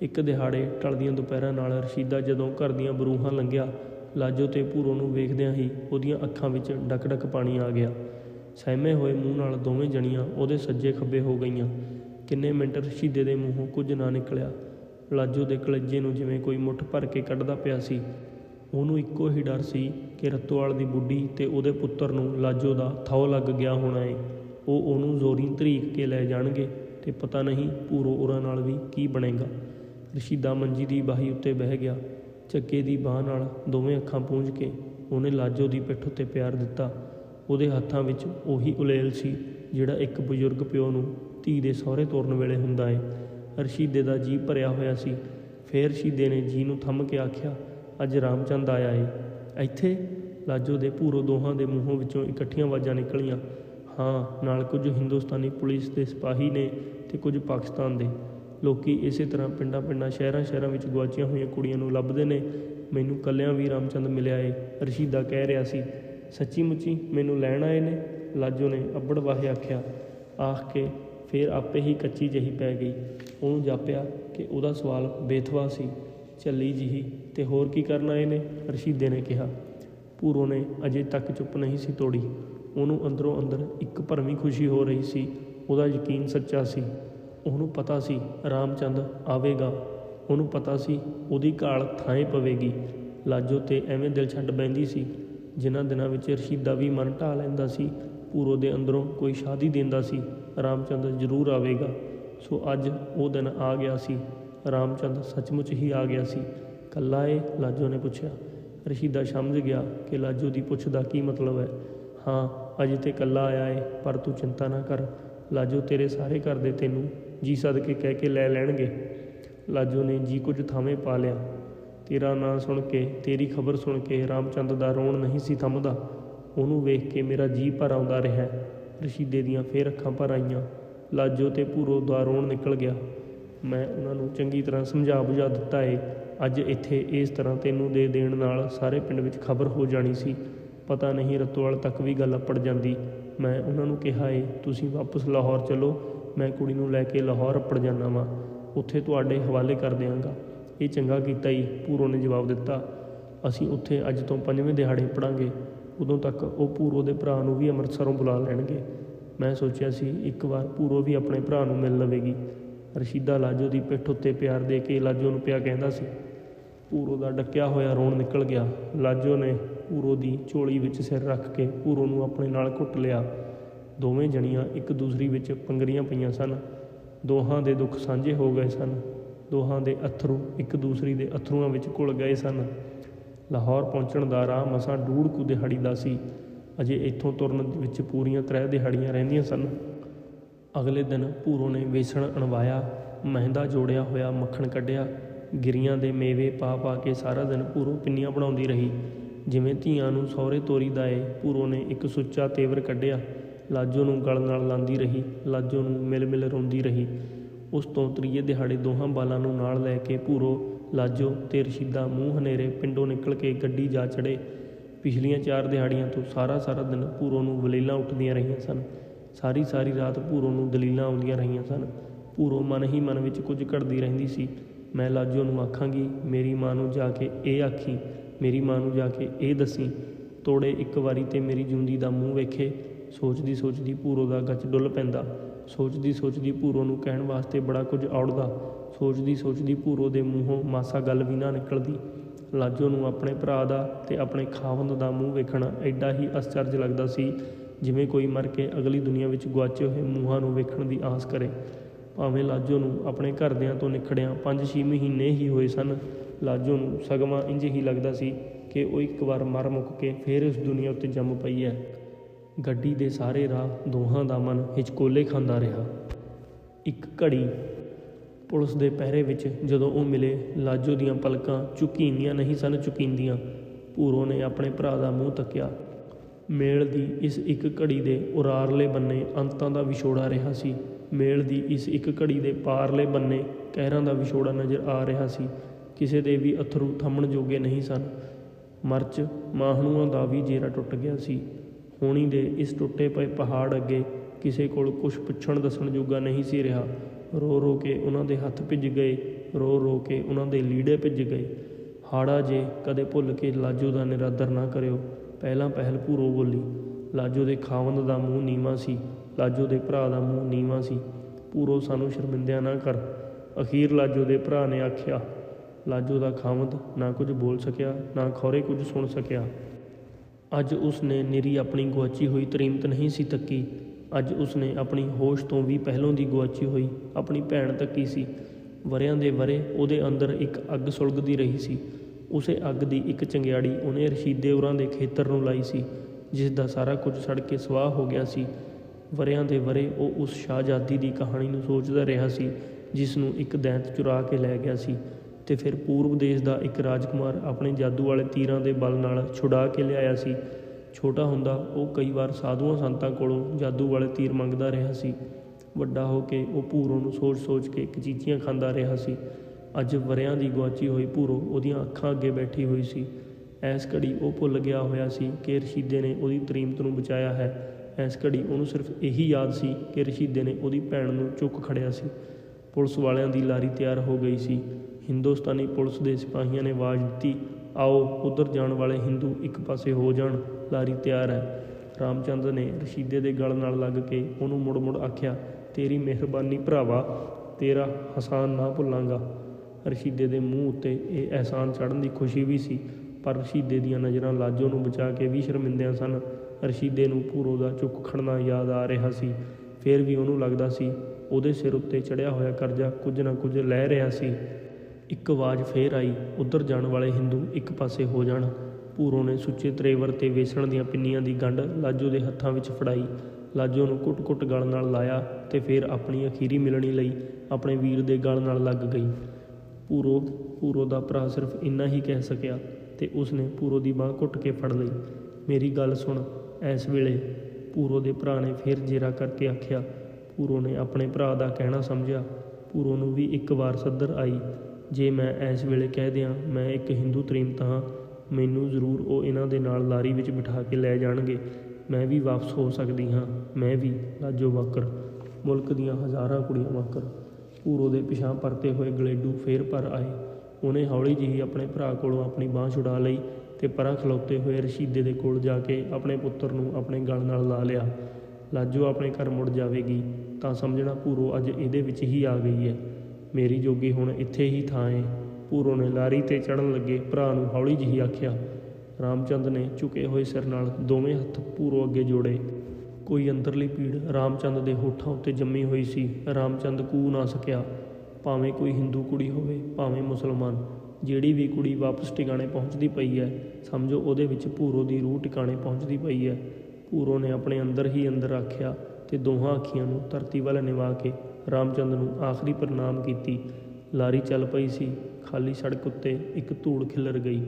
ਇੱਕ ਦਿਹਾੜੇ ਟਲਦੀਆਂ ਦੁਪਹਿਰਾਂ ਨਾਲ ਰਸ਼ੀਦਾ ਜਦੋਂ ਘਰ ਦੀਆਂ ਬਰੂਹਾਂ ਲੰਘਿਆ, ਲਾਜੋ ਤੇ ਭੂਰੋ ਨੂੰ ਵੇਖਦਿਆਂ ਹੀ ਉਹਦੀਆਂ ਅੱਖਾਂ ਵਿੱਚ ਡਕ-ਡਕ ਪਾਣੀ ਆ ਗਿਆ। ਸਹਿਮੇ ਹੋਏ ਮੂੰਹ ਨਾਲ ਦੋਵੇਂ ਜਣੀਆਂ ਉਹਦੇ ਸੱਜੇ ਖੱਬੇ ਹੋ ਗਈਆਂ। ਕਿੰਨੇ ਮਿੰਟ ਰਸ਼ੀਦੇ ਦੇ ਮੂੰਹੋਂ ਕੁਝ ਨਾ ਨਿਕਲਿਆ। ਲਾਜੋ ਦੇ ਕਲੇਜੇ ਨੂੰ ਜਿਵੇਂ ਕੋਈ ਮੁੱਠ ਭਰ ਕੇ ਕੱਢਦਾ ਪਿਆ ਸੀ। ਉਹਨੂੰ ਇੱਕੋ ਹੀ ਡਰ ਸੀ ਕਿ ਰੱਤੋਵਾਲ ਦੀ ਬੁੱਢੀ ਤੇ ਉਹਦੇ ਪੁੱਤਰ ਨੂੰ ਲਾਜੋ ਦਾ ਥਾਉ ਲੱਗ ਗਿਆ ਹੋਣਾ ਏ। ਉਹ ਉਹਨੂੰ ਜ਼ੋਰੀ ਧਰੀਕ ਕੇ ਲੈ ਜਾਣਗੇ ਤੇ ਪਤਾ ਨਹੀਂ ਪੂਰੋ ਉਹਨਾਂ ਨਾਲ ਵੀ ਕੀ ਬਣੇਗਾ। ਰਸ਼ੀਦਾ ਮੰਜੀ ਦੀ ਬਾਹੀ ਉੱਤੇ ਬਹਿ ਗਿਆ। ਚੱਕੇ ਦੀ ਬਾਹ ਨਾਲ ਦੋਵੇਂ ਅੱਖਾਂ ਪੂੰਝ ਕੇ ਉਹਨੇ ਲਾਜੋ ਦੀ ਪਿੱਠ ਉੱਤੇ ਪਿਆਰ ਦਿੱਤਾ। ਉਹਦੇ ਹੱਥਾਂ ਵਿੱਚ ਉਹੀ ਉਲੇਲ ਸੀ ਜਿਹੜਾ ਇੱਕ ਬਜ਼ੁਰਗ ਪਿਓ ਨੂੰ ਧੀ ਦੇ ਸਹੁਰੇ ਤੋਰਨ ਵੇਲੇ ਹੁੰਦਾ ਏ। ਰਸ਼ੀਦੇ ਦਾ ਜੀ ਭਰਿਆ ਹੋਇਆ ਸੀ। ਫੇਰ ਰਸ਼ੀਦੇ ਨੇ ਜੀ ਨੂੰ ਥੰਮ ਕੇ ਆਖਿਆ ਅੱਜ ਰਾਮਚੰਦ ਆਇਆ ਏ। ਇੱਥੇ ਲਾਜੋ ਦੇ ਭੂਰੋ ਦੋਹਾਂ ਦੇ ਮੂੰਹੋਂ ਵਿੱਚੋਂ ਇਕੱਠੀਆਂ ਆਵਾਜ਼ਾਂ ਨਿਕਲੀਆਂ। ਹਾਂ, ਨਾਲ ਕੁਝ ਹਿੰਦੁਸਤਾਨੀ ਪੁਲਿਸ ਦੇ ਸਿਪਾਹੀ ਨੇ ਤੇ ਕੁਝ ਪਾਕਿਸਤਾਨ ਦੇ। ਲੋਕੀ ਇਸੇ ਤਰ੍ਹਾਂ ਪਿੰਡਾਂ ਪਿੰਡਾਂ ਸ਼ਹਿਰਾਂ ਸ਼ਹਿਰਾਂ ਵਿੱਚ ਗਵਾਚੀਆਂ ਹੋਈਆਂ ਕੁੜੀਆਂ ਨੂੰ ਲੱਭਦੇ ਨੇ। ਮੈਨੂੰ ਕੱਲਿਆਂ ਵੀ ਰਾਮਚੰਦ ਮਿਲਿਆ ਏ, ਰਸ਼ੀਦਾ ਕਹਿ ਰਿਹਾ ਸੀ। ਸੱਚੀ ਮੁੱਚੀ ਮੈਨੂੰ ਲੈਣ ਆਏ ਨੇ? ਲਾਜੋ ਨੇ ਅੱਬੜ ਵਾਹੇ ਆਖਿਆ। ਆਖ ਕੇ ਫੇਰ ਆਪੇ ਹੀ ਕੱਚੀ ਜਹੀ ਪੈ ਗਈ। ਉਹਨੂੰ ਜਾਪਿਆ ਕਿ ਉਹਦਾ ਸਵਾਲ ਬੇਥਵਾ ਸੀ। ਚੱਲੀ ਜਿਹੀ ਤੇ ਹੋਰ ਕੀ ਕਰਨ ਆਏ ਨੇ? ਰਸ਼ੀਦੇ ਨੇ ਕਿਹਾ। ਪੂਰੋ ਨੇ ਅਜੇ ਤੱਕ ਚੁੱਪ ਨਹੀਂ ਸੀ ਤੋੜੀ। ਉਹਨੂੰ ਅੰਦਰੋਂ ਅੰਦਰ ਇੱਕ ਭਰਵੀਂ ਖੁਸ਼ੀ ਹੋ ਰਹੀ ਸੀ। ਉਹਦਾ ਯਕੀਨ ਸੱਚਾ ਸੀ। ਉਹਨੂੰ ਪਤਾ ਸੀ ਰਾਮਚੰਦ ਆਵੇਗਾ। ਉਹਨੂੰ ਪਤਾ ਸੀ ਉਹਦੀ ਘਾਲ ਥਾਂ ਪਵੇਗੀ। ਲਾਜੋ ਤੇ ਐਵੇਂ ਦਿਲ ਛੱਡ ਬੈਂਦੀ ਸੀ। ਜਿਨ੍ਹਾਂ ਦਿਨਾਂ ਵਿੱਚ ਰਸ਼ੀਦਾ ਵੀ ਮਨ ਢਾਹ ਲੈਂਦਾ ਸੀ ਪੂਰੋ ਦੇ ਅੰਦਰੋਂ ਕੋਈ ਸ਼ਾਦੀ ਦਿੰਦਾ ਸੀ, ਰਾਮਚੰਦ ਜ਼ਰੂਰ ਆਵੇਗਾ। ਸੋ ਅੱਜ ਉਹ ਦਿਨ ਆ ਗਿਆ ਸੀ। ਰਾਮਚੰਦ ਸੱਚਮੁੱਚ ਹੀ ਆ ਗਿਆ ਸੀ। ਕੱਲਾ ਏ? ਲਾਜੋ ਨੇ ਪੁੱਛਿਆ। ਰਸ਼ੀਦਾ ਸਮਝ ਗਿਆ ਕਿ ਲਾਜੋ ਦੀ ਪੁੱਛ ਦਾ ਕੀ ਮਤਲਬ ਹੈ। ਹਾਂ, ਅਜੇ ਤੇ ਕੱਲਾ ਆਇਆ ਏ, ਪਰ ਤੂੰ ਚਿੰਤਾ ਨਾ ਕਰ। ਲਾਜੋ ਤੇਰੇ ਸਾਰੇ ਘਰ ਦੇ ਤੈਨੂੰ ਜੀ ਸਦਕੇ ਕਹਿ ਕੇ ਲੈ ਲੈਣਗੇ। ਲਾਜੋ ਨੇ ਜੀ ਕੁਝ ਥਾਵੇਂ ਪਾ ਲਿਆ। ਤੇਰਾ ਨਾਂ ਸੁਣ ਕੇ, ਤੇਰੀ ਖਬਰ ਸੁਣ ਕੇ ਰਾਮਚੰਦ ਦਾ ਰੋਣ ਨਹੀਂ ਸੀ ਥੰਮਦਾ। ਉਹਨੂੰ ਵੇਖ ਕੇ ਮੇਰਾ ਜੀ ਭਰ ਆਉਂਦਾ ਰਿਹਾ। ਰਸ਼ੀਦੇ ਦੀਆਂ ਫੇਰ ਅੱਖਾਂ ਭਰ ਆਈਆਂ। ਲਾਜੋ ਤੇ ਪੂਰੋ ਦਾ ਰੋਣ ਨਿਕਲ ਗਿਆ। ਮੈਂ ਉਹਨਾਂ ਨੂੰ ਚੰਗੀ ਤਰ੍ਹਾਂ ਸਮਝਾ ਬੁਝਾ ਦਿੱਤਾ ਏ। ਅੱਜ ਇੱਥੇ ਇਸ ਤਰ੍ਹਾਂ ਤੈਨੂੰ ਦੇ ਦੇਣ ਨਾਲ ਸਾਰੇ ਪਿੰਡ ਵਿੱਚ ਖਬਰ ਹੋ ਜਾਣੀ ਸੀ। ਪਤਾ ਨਹੀਂ ਰਤੋਵਾਲ ਤੱਕ ਵੀ ਗੱਲ ਅੱਪੜ ਜਾਂਦੀ। ਮੈਂ ਉਹਨਾਂ ਨੂੰ ਕਿਹਾ ਏ, ਤੁਸੀਂ ਵਾਪਸ ਲਾਹੌਰ ਚਲੋ, ਮੈਂ ਕੁੜੀ ਨੂੰ ਲੈ ਕੇ ਲਾਹੌਰ ਅੱਪੜ ਜਾਣਾ ਵਾਂ। ਉੱਥੇ ਤੁਹਾਡੇ ਹਵਾਲੇ ਕਰ ਦਿਆਂਗਾ। ਇਹ ਚੰਗਾ ਕੀਤਾ ਹੀ ਪੂਰੋ ਨੇ ਜਵਾਬ ਦਿੱਤਾ। ਅਸੀਂ ਉੱਥੇ ਅੱਜ ਤੋਂ ਪੰਜਵੇਂ ਦਿਹਾੜੇ ਪੜਾਂਗੇ। ਉਦੋਂ ਤੱਕ ਉਹ ਪੂਰੋ ਦੇ ਭਰਾ ਨੂੰ ਵੀ ਅੰਮ੍ਰਿਤਸਰੋਂ ਬੁਲਾ ਲੈਣਗੇ। ਮੈਂ ਸੋਚਿਆ ਸੀ, ਇੱਕ ਵਾਰ ਪੂਰੋ ਵੀ ਆਪਣੇ ਭਰਾ ਨੂੰ ਮਿਲ ਲਵੇਗੀ। ਰਸ਼ੀਦਾ ਲਾਜੋ ਦੀ ਪਿੱਠ ਉੱਤੇ ਪਿਆਰ ਦੇ ਕੇ ਲਾਜੋ ਨੂੰ ਪਿਆ ਕਹਿੰਦਾ ਸੀ, ਪੂਰੋ ਦਾ ਡੱਕਿਆ ਹੋਇਆ ਰੋਣ ਨਿਕਲ ਗਿਆ। ਲਾਜੋ ਨੇ ਪੂਰੋ ਦੀ ਝੋਲੀ ਵਿੱਚ ਸਿਰ ਰੱਖ ਕੇ ਪੂਰੋ ਨੂੰ ਆਪਣੇ ਨਾਲ ਘੁੱਟ ਲਿਆ। ਦੋਵੇਂ ਜਣੀਆਂ ਇੱਕ ਦੂਸਰੀ ਵਿੱਚ ਪੰਗਰੀਆਂ ਪਈਆਂ ਸਨ। ਦੋਹਾਂ ਦੇ ਦੁੱਖ ਸਾਂਝੇ ਹੋ ਗਏ ਸਨ। ਦੋਹਾਂ ਦੇ ਅਥਰੂ ਇੱਕ ਦੂਸਰੀ ਦੇ ਅਥਰੂਆਂ ਵਿੱਚ ਘੁਲ ਗਏ ਸਨ। ਲਾਹੌਰ ਪਹੁੰਚਣ ਦਾ ਰਾਹ ਮਸਾਂ ਡੂੜ ਕੁ ਦਿਹਾੜੀ ਦਾ ਸੀ। ਅਜੇ ਇੱਥੋਂ ਤੁਰਨ ਵਿੱਚ ਪੂਰੀਆਂ ਤਰੇ ਦਿਹਾੜੀਆਂ ਰਹਿੰਦੀਆਂ ਸਨ। ਅਗਲੇ ਦਿਨ ਭੂਰੋ ਨੇ ਵੇਸਣ ਅਣਵਾਇਆ, ਮਹਿੰਦਾ ਜੋੜਿਆ ਹੋਇਆ, ਮੱਖਣ ਕੱਢਿਆ। ਗਿਰੀਆਂ ਦੇ ਮੇਵੇ ਪਾ ਪਾ ਕੇ ਸਾਰਾ ਦਿਨ ਭੂਰੋ ਪਿੰਨੀਆਂ ਬਣਾਉਂਦੀ ਰਹੀ। ਜਿਵੇਂ ਧੀਆਂ ਨੂੰ ਸਹੁਰੇ ਤੋਰੀ ਦਾ ਏ ਭੂਰੋ ਨੇ ਇੱਕ ਸੁੱਚਾ ਤੇਵਰ ਕੱਢਿਆ। ਲਾਜੋ ਨੂੰ ਗਲ ਨਾਲ ਲਾਂਦੀ ਰਹੀ, ਲਾਜੋ ਨੂੰ ਮਿਲ ਮਿਲ ਰੋਂਦੀ ਰਹੀ। ਉਸ ਤੋਂ ਤਰੀਏ ਦਿਹਾੜੇ ਦੋਹਾਂ ਬਾਲਾਂ ਨੂੰ ਨਾਲ ਲੈ ਕੇ ਭੂਰੋ, ਲਾਜੋ ਤੇ ਰਸ਼ੀਦਾ ਮੂੰਹ ਹਨੇਰੇ ਪਿੰਡੋਂ ਨਿਕਲ ਕੇ ਗੱਡੀ ਜਾ ਚੜੇ ਪਿਛਲੀਆਂ ਚਾਰ ਦਿਹਾੜੀਆਂ ਤੋਂ ਸਾਰਾ ਸਾਰਾ ਦਿਨ ਭੂਰੋ ਨੂੰ ਵਲੀਲਾਂ ਉੱਠਦੀਆਂ ਰਹੀਆਂ ਸਨ। ਸਾਰੀ ਸਾਰੀ ਰਾਤ ਭੂਰੋ ਨੂੰ ਦਲੀਲਾਂ ਆਉਂਦੀਆਂ ਰਹੀਆਂ ਸਨ। ਭੂਰੋ ਮਨ ਹੀ ਮਨ ਵਿੱਚ ਕੁਝ ਘੜਦੀ ਰਹਿੰਦੀ ਸੀ। ਮੈਂ ਲਾਜੋ ਨੂੰ ਆਖਾਂਗੀ, ਮੇਰੀ ਮਾਂ ਨੂੰ ਜਾ ਕੇ ਇਹ ਆਖੀ, ਮੇਰੀ ਮਾਂ ਨੂੰ ਜਾ ਕੇ ਇਹ ਦੱਸੀ। ਤੋੜੇ ਇੱਕ ਵਾਰੀ ਤੇ ਮੇਰੀ ਜੂੰਦੀ ਦਾ ਮੂੰਹ ਵੇਖੇ। ਸੋਚਦੀ ਸੋਚਦੀ ਭੂਰੋ ਦਾ ਗੱਚ ਡੁੱਲ ਪੈਂਦਾ। ਸੋਚਦੀ ਸੋਚਦੀ ਭੂਰੋ ਨੂੰ ਕਹਿਣ ਵਾਸਤੇ ਬੜਾ ਕੁਝ ਔੜਦਾ। ਸੋਚਦੀ ਸੋਚਦੀ ਭੂਰੋ ਦੇ ਮੂੰਹੋਂ ਮਾਸਾ ਗੱਲ ਵੀ ਨਾ ਨਿਕਲਦੀ। ਲਾਜੋ ਨੂੰ ਆਪਣੇ ਭਰਾ ਦਾ ਤੇ ਆਪਣੇ ਖਾਵੰਦ ਦਾ ਮੂੰਹ ਵੇਖਣਾ ਐਡਾ ਹੀ ਅਸਚਰਜ ਲੱਗਦਾ ਸੀ। ਜਿਵੇਂ ਕੋਈ ਮਰ ਕੇ ਅਗਲੀ ਦੁਨੀਆ ਵਿੱਚ ਗੁਆਚੇ ਹੋਏ ਮੂੰਹਾਂ ਨੂੰ ਵੇਖਣ ਦੀ ਆਸ ਕਰੇ, ਭਾਵੇਂ ਲਾਜੋ ਨੂੰ ਆਪਣੇ ਘਰਦਿਆਂ ਤੋਂ ਨਿਖੜਿਆਂ 5-6 ਮਹੀਨੇ ਹੀ ਹੋਏ ਸਨ, ਲਾਜੋ ਨੂੰ ਸਗਮਾ ਇੰਜ ਹੀ ਲੱਗਦਾ ਸੀ ਕਿ ਉਹ ਇੱਕ ਵਾਰ ਮਰ ਮੁੱਕ ਕੇ ਫੇਰ ਇਸ ਦੁਨੀਆ ਉੱਤੇ ਜੰਮ ਪਈ ਹੈ। ਗੱਡੀ ਦੇ ਸਾਰੇ ਰਾਹ ਦੋਹਾਂ ਦਾ ਮਨ ਹਿਚਕੋਲੇ ਖਾਂਦਾ ਰਿਹਾ। ਇੱਕ ਘੜੀ ਪੁਲਿਸ ਦੇ ਪਹਿਰੇ ਵਿੱਚ ਜਦੋਂ ਉਹ ਮਿਲੇ, ਲਾਜੋ ਦੀਆਂ ਪਲਕਾਂ ਝੁਕੀਂਦੀਆਂ ਨਹੀਂ ਸਨ ਚੁਕੀਂਦੀਆਂ ਪੂਰੋ ਨੇ ਆਪਣੇ ਭਰਾ ਦਾ ਮੂੰਹ ਤੱਕਿਆ। ਮੇਲ ਦੀ ਇਸ ਇੱਕ ਘੜੀ ਦੇ ਉਰਾਰਲੇ ਬੰਨੇ ਅੰਤਾਂ ਦਾ ਵਿਛੋੜਾ ਰਿਹਾ ਸੀ। ਮੇਲ ਦੀ ਇਸ ਇੱਕ ਘੜੀ ਦੇ ਪਾਰਲੇ ਬੰਨੇ ਕਹਿਰਾਂ ਦਾ ਵਿਛੋੜਾ ਨਜ਼ਰ ਆ ਰਿਹਾ ਸੀ। ਕਿਸੇ ਦੇ ਵੀ ਅਥਰੂ ਥੰਮਣ ਜੋਗੇ ਨਹੀਂ ਸਨ। ਮਰਚ ਮਾਹਣੂਆਂ ਦਾ ਵੀ ਜੇਰਾ ਟੁੱਟ ਗਿਆ ਸੀ। ਹੋਣੀ ਦੇ ਇਸ ਟੁੱਟੇ ਪਏ ਪਹਾੜ ਅੱਗੇ ਕਿਸੇ ਕੋਲ ਕੁਝ ਪੁੱਛਣ ਦੱਸਣ ਜੋਗਾ ਨਹੀਂ ਸੀ ਰਿਹਾ। ਰੋ ਰੋ ਕੇ ਉਹਨਾਂ ਦੇ ਹੱਥ ਭਿੱਜ ਗਏ, ਰੋ ਰੋ ਕੇ ਉਹਨਾਂ ਦੇ ਲੀੜੇ ਭਿੱਜ ਗਏ। ਹਾੜਾ ਜੇ ਕਦੇ ਭੁੱਲ ਕੇ ਲਾਜੋ ਦਾ ਨਿਰਾਦਰ ਨਾ ਕਰਿਓ। ਪਹਿਲਾਂ ਪਹਿਲ ਭੂਰੋ ਬੋਲੀ। ਲਾਜੋ ਦੇ ਖਾਵੰਦ ਦਾ ਮੂੰਹ ਨੀਵਾ ਸੀ, ਲਾਜੋ ਦੇ ਭਰਾ ਦਾ ਮੂੰਹ ਨੀਵਾ ਸੀ। ਭੂਰੋ ਸਾਨੂੰ ਸ਼ਰਮਿੰਦਿਆਂ ਨਾ ਕਰ। ਅਖੀਰ ਲਾਜੋ ਦੇ ਭਰਾ ਨੇ ਆਖਿਆ, ਲਾਜੋ ਦਾ ਖਾਵੰਦ ਨਾ ਕੁਝ ਬੋਲ ਸਕਿਆ, ਨਾ ਖੌਰੇ ਕੁਝ ਸੁਣ ਸਕਿਆ। ਅੱਜ ਉਸਨੇ ਨਿਰੀ ਆਪਣੀ ਗੁਆਚੀ ਹੋਈ ਤਰੀਮਤ ਨਹੀਂ ਸੀ ਤੱਕੀ। ਅੱਜ ਉਸਨੇ ਆਪਣੀ ਹੋਸ਼ ਤੋਂ ਵੀ ਪਹਿਲੋਂ ਦੀ ਗੁਆਚੀ ਹੋਈ, ਆਪਣੀ ਭੈਣ ਤੱਕੀ ਸੀ। ਵਰਿਆਂ ਦੇ ਵਰੇ ਉਹਦੇ ਅੰਦਰ ਇੱਕ ਅੱਗ ਸੁਲਗਦੀ ਰਹੀ ਸੀ। ਉਸੇ ਅੱਗ ਦੀ ਇੱਕ ਚੰਗਿਆੜੀ ਉਹਨੇ ਰਸ਼ੀਦੇ ਉਰਾਂ ਦੇ ਖੇਤਰ ਨੂੰ ਲਾਈ ਸੀ, ਜਿਸ ਦਾ ਸਾਰਾ ਕੁਝ ਸੜ ਕੇ ਸਵਾਹ ਹੋ ਗਿਆ ਸੀ। ਵਰਿਆਂ ਦੇ ਵਰੇ ਉਹ ਉਸ ਸ਼ਾਹਜ਼ਾਦੀ ਦੀ ਕਹਾਣੀ ਨੂੰ ਸੋਚਦਾ ਰਿਹਾ ਸੀ, ਜਿਸ ਨੂੰ ਇੱਕ ਦੈਂਤ ਚੁਰਾ ਕੇ ਲੈ ਗਿਆ ਸੀ ਤੇ ਫਿਰ ਪੂਰਬ ਦੇਸ਼ ਦਾ ਇੱਕ ਰਾਜਕੁਮਾਰ ਆਪਣੇ ਜਾਦੂ ਵਾਲੇ ਤੀਰਾਂ ਦੇ ਬਲ ਨਾਲ ਛੁਡਾ ਕੇ ਲਿਆਇਆ ਸੀ। ਛੋਟਾ ਹੁੰਦਾ ਉਹ ਕਈ ਵਾਰ ਸਾਧੂਆਂ ਸੰਤਾਂ ਕੋਲੋਂ ਜਾਦੂ ਵਾਲੇ ਤੀਰ ਮੰਗਦਾ ਰਿਹਾ ਸੀ। ਵੱਡਾ ਹੋ ਕੇ ਉਹ ਭੂਰੋਂ ਨੂੰ ਸੋਚ-ਸੋਚ ਕੇ ਕਚੀਚੀਆਂ ਖਾਂਦਾ ਰਿਹਾ ਸੀ। ਅੱਜ ਵਰਿਆਂ ਦੀ ਗੁਆਚੀ ਹੋਈ ਭੂਰੋ ਉਹਦੀਆਂ ਅੱਖਾਂ ਅੱਗੇ ਬੈਠੀ ਹੋਈ ਸੀ। ਐਸ ਘੜੀ ਉਹ ਭੁੱਲ ਗਿਆ ਹੋਇਆ ਸੀ ਕਿ ਰਸ਼ੀਦੇ ਨੇ ਉਹਦੀ ਤਰੀਮਤ ਨੂੰ ਬਚਾਇਆ ਹੈ। ਐਸ ਘੜੀ ਉਹਨੂੰ ਸਿਰਫ ਇਹੀ ਯਾਦ ਸੀ ਕਿ ਰਸ਼ੀਦੇ ਨੇ ਉਹਦੀ ਭੈਣ ਨੂੰ ਚੁੱਕ ਖੜਿਆ ਸੀ। ਪੁਲਿਸ ਵਾਲਿਆਂ ਦੀ ਲਾਰੀ ਤਿਆਰ ਹੋ ਗਈ ਸੀ। ਹਿੰਦੁਸਤਾਨੀ ਪੁਲਿਸ ਦੇ ਸਿਪਾਹੀਆਂ ਨੇ ਆਵਾਜ਼ ਦਿੱਤੀ, ਆਓ, ਉਧਰ ਜਾਣ ਵਾਲੇ ਹਿੰਦੂ ਇੱਕ ਪਾਸੇ ਹੋ ਜਾਣ, ਲਾਰੀ ਤਿਆਰ ਹੈ। ਰਾਮਚੰਦ ਨੇ ਰਸ਼ੀਦੇ ਦੇ ਗਲ ਨਾਲ ਲੱਗ ਕੇ ਉਹਨੂੰ ਮੁੜ-ਮੁੜ ਆਖਿਆ, ਤੇਰੀ ਮਿਹਰਬਾਨੀ ਭਰਾਵਾ, ਤੇਰਾ ਹਸਾਨ ਨਾ ਭੁੱਲਾਂਗਾ। ਰਸ਼ੀਦੇ ਦੇ ਮੂੰਹ ਉੱਤੇ ਇਹ ਅਹਿਸਾਨ ਚੜ੍ਹਨ ਦੀ ਖੁਸ਼ੀ ਵੀ ਸੀ, ਪਰ ਰਸ਼ੀਦੇ ਦੀਆਂ ਨਜ਼ਰਾਂ ਲਾਜੋ ਨੂੰ ਬਚਾ ਕੇ ਵੀ ਸ਼ਰਮਿੰਦਿਆਂ ਸਨ। ਰਸ਼ੀਦੇ ਨੂੰ ਭੂਰੋ ਦਾ ਚੁੱਕ ਖੜਨਾ ਯਾਦ ਆ ਰਿਹਾ ਸੀ। ਫਿਰ ਵੀ ਉਹਨੂੰ ਲੱਗਦਾ ਸੀ, ਉਹਦੇ ਸਿਰ ਉੱਤੇ ਚੜਿਆ ਹੋਇਆ ਕਰਜ਼ਾ ਕੁਝ ਨਾ ਕੁਝ ਲੈ ਰਿਹਾ ਸੀ। ਇੱਕ ਆਵਾਜ਼ ਫੇਰ ਆਈ, ਉੱਧਰ ਜਾਣ ਵਾਲੇ ਹਿੰਦੂ ਇੱਕ ਪਾਸੇ ਹੋ ਜਾਣ। ਭੂਰੋ ਨੇ ਸੁੱਚੇ ਤਰੇਵਰ ਤੇ ਵੇਸਣ ਦੀਆਂ ਪਿੰਨੀਆਂ ਦੀ ਗੰਢ ਲਾਜੋ ਦੇ ਹੱਥਾਂ ਵਿੱਚ ਫੜਾਈ। ਲਾਜੋ ਨੂੰ ਕੁੱਟ-ਕੁੱਟ ਗਲ ਨਾਲ ਲਾਇਆ ਤੇ ਫਿਰ ਆਪਣੀ ਅਖੀਰੀ ਮਿਲਣੀ ਲਈ ਆਪਣੇ ਵੀਰ ਦੇ ਗਲ ਨਾਲ ਲੱਗ ਗਈ। ਪੂਰੋ ਪੂਰੋ ਦਾ ਭਰਾ ਸਿਰਫ ਇੰਨਾ ਹੀ ਕਹਿ ਸਕਿਆ ਤੇ ਉਸਨੇ ਪੂਰੋ ਦੀ ਬਾਹ ਘੁੱਟ ਕੇ ਫੜ ਲਈ। ਮੇਰੀ ਗੱਲ ਸੁਣ, ਇਸ ਵੇਲੇ ਪੂਰੋ ਦੇ ਭਰਾ ਨੇ ਫਿਰ ਜੇਰਾ ਕਰਕੇ ਆਖਿਆ, ਪੂਰੋ ਨੇ ਆਪਣੇ ਭਰਾ ਦਾ ਕਹਿਣਾ ਸਮਝਿਆ। ਪੂਰੋ ਨੂੰ ਵੀ ਇੱਕ ਵਾਰ ਸੱਦਰ ਆਈ, ਜੇ ਮੈਂ ਇਸ ਵੇਲੇ ਕਹਿ ਦਿਆਂ, ਮੈਂ ਇੱਕ ਹਿੰਦੂ ਤਰੀਮਤ ਹਾਂ, ਮੈਨੂੰ ਜ਼ਰੂਰ ਉਹ ਇਹਨਾਂ ਦੇ ਨਾਲ ਲਾਰੀ ਵਿੱਚ ਬਿਠਾ ਕੇ ਲੈ ਜਾਣਗੇ। ਮੈਂ ਵੀ ਵਾਪਸ ਹੋ ਸਕਦੀ ਹਾਂ, ਮੈਂ ਵੀ, ਲਾਜੋ ਵਾਕਰ, ਮੁਲਕ ਦੀਆਂ ਹਜ਼ਾਰਾਂ ਕੁੜੀਆਂ ਵਾਕਰ। ਭੂਰੋ ਦੇ ਪਿਛਾਂ ਪਰਤੇ ਹੋਏ ਗਲੇਡੂ ਫੇਰ ਪਰ ਆਏ। ਉਹਨੇ ਹੌਲੀ ਜਿਹੀ ਆਪਣੇ ਭਰਾ ਕੋਲੋਂ ਆਪਣੀ ਬਾਹ ਛੁਡਾ ਲਈ ਤੇ ਪਰਾਂ ਖਲੋਤੇ ਹੋਏ ਰਸ਼ੀਦੇ ਦੇ ਕੋਲ ਜਾ ਕੇ ਆਪਣੇ ਪੁੱਤਰ ਨੂੰ ਆਪਣੇ ਗਲ ਨਾਲ ਲਾ ਲਿਆ। ਲਾਜੋ ਆਪਣੇ ਘਰ ਮੁੜ ਜਾਵੇਗੀ, ਤਾਂ ਸਮਝਣਾ ਭੂਰੋ ਅੱਜ ਇਹਦੇ ਵਿੱਚ ਹੀ ਆ ਗਈ ਹੈ। ਮੇਰੀ ਜੋਗੀ ਹੁਣ ਇੱਥੇ ਹੀ ਥਾਂ ਏ। ਭੂਰੋ ਨੇ ਲਾਰੀ ਤੇ ਚੜਨ ਲੱਗੇ ਭਰਾ ਨੂੰ ਹੌਲੀ ਜਿਹੀ ਆਖਿਆ। ਰਾਮਚੰਦ ਨੇ ਝੁਕੇ ਹੋਏ ਸਿਰ ਨਾਲ ਦੋਵੇਂ ਹੱਥ ਭੂਰੋ ਅੱਗੇ ਜੋੜੇ। ਕੋਈ ਅੰਦਰਲੀ ਪੀੜ ਰਾਮਚੰਦ ਦੇ ਹੋਠਾਂ ਉੱਤੇ ਜੰਮੀ ਹੋਈ ਸੀ। ਰਾਮਚੰਦ ਕੂ ਨਾ ਸਕਿਆ। ਭਾਵੇਂ ਕੋਈ ਹਿੰਦੂ ਕੁੜੀ ਹੋਵੇ, ਭਾਵੇਂ ਮੁਸਲਮਾਨ, ਜਿਹੜੀ ਵੀ ਕੁੜੀ ਵਾਪਸ ਟਿਕਾਣੇ ਪਹੁੰਚਦੀ ਪਈ ਹੈ, ਸਮਝੋ ਉਹਦੇ ਵਿੱਚ ਭੂਰੋ ਦੀ ਰੂਹ ਟਿਕਾਣੇ ਪਹੁੰਚਦੀ ਪਈ ਹੈ। ਭੂਰੋ ਨੇ ਆਪਣੇ ਅੰਦਰ ਹੀ ਅੰਦਰ ਆਖਿਆ ਤੇ ਦੋਹਾਂ ਅੱਖੀਆਂ ਨੂੰ ਧਰਤੀ ਵੱਲ ਨਿਵਾ ਕੇ ਰਾਮਚੰਦ ਨੂੰ ਆਖਰੀ ਪ੍ਰਣਾਮ ਕੀਤੀ। ਲਾਰੀ ਚੱਲ ਪਈ ਸੀ। ਖਾਲੀ ਸੜਕ ਉੱਤੇ ਇੱਕ ਧੂੜ ਖਿਲਰ ਗਈ।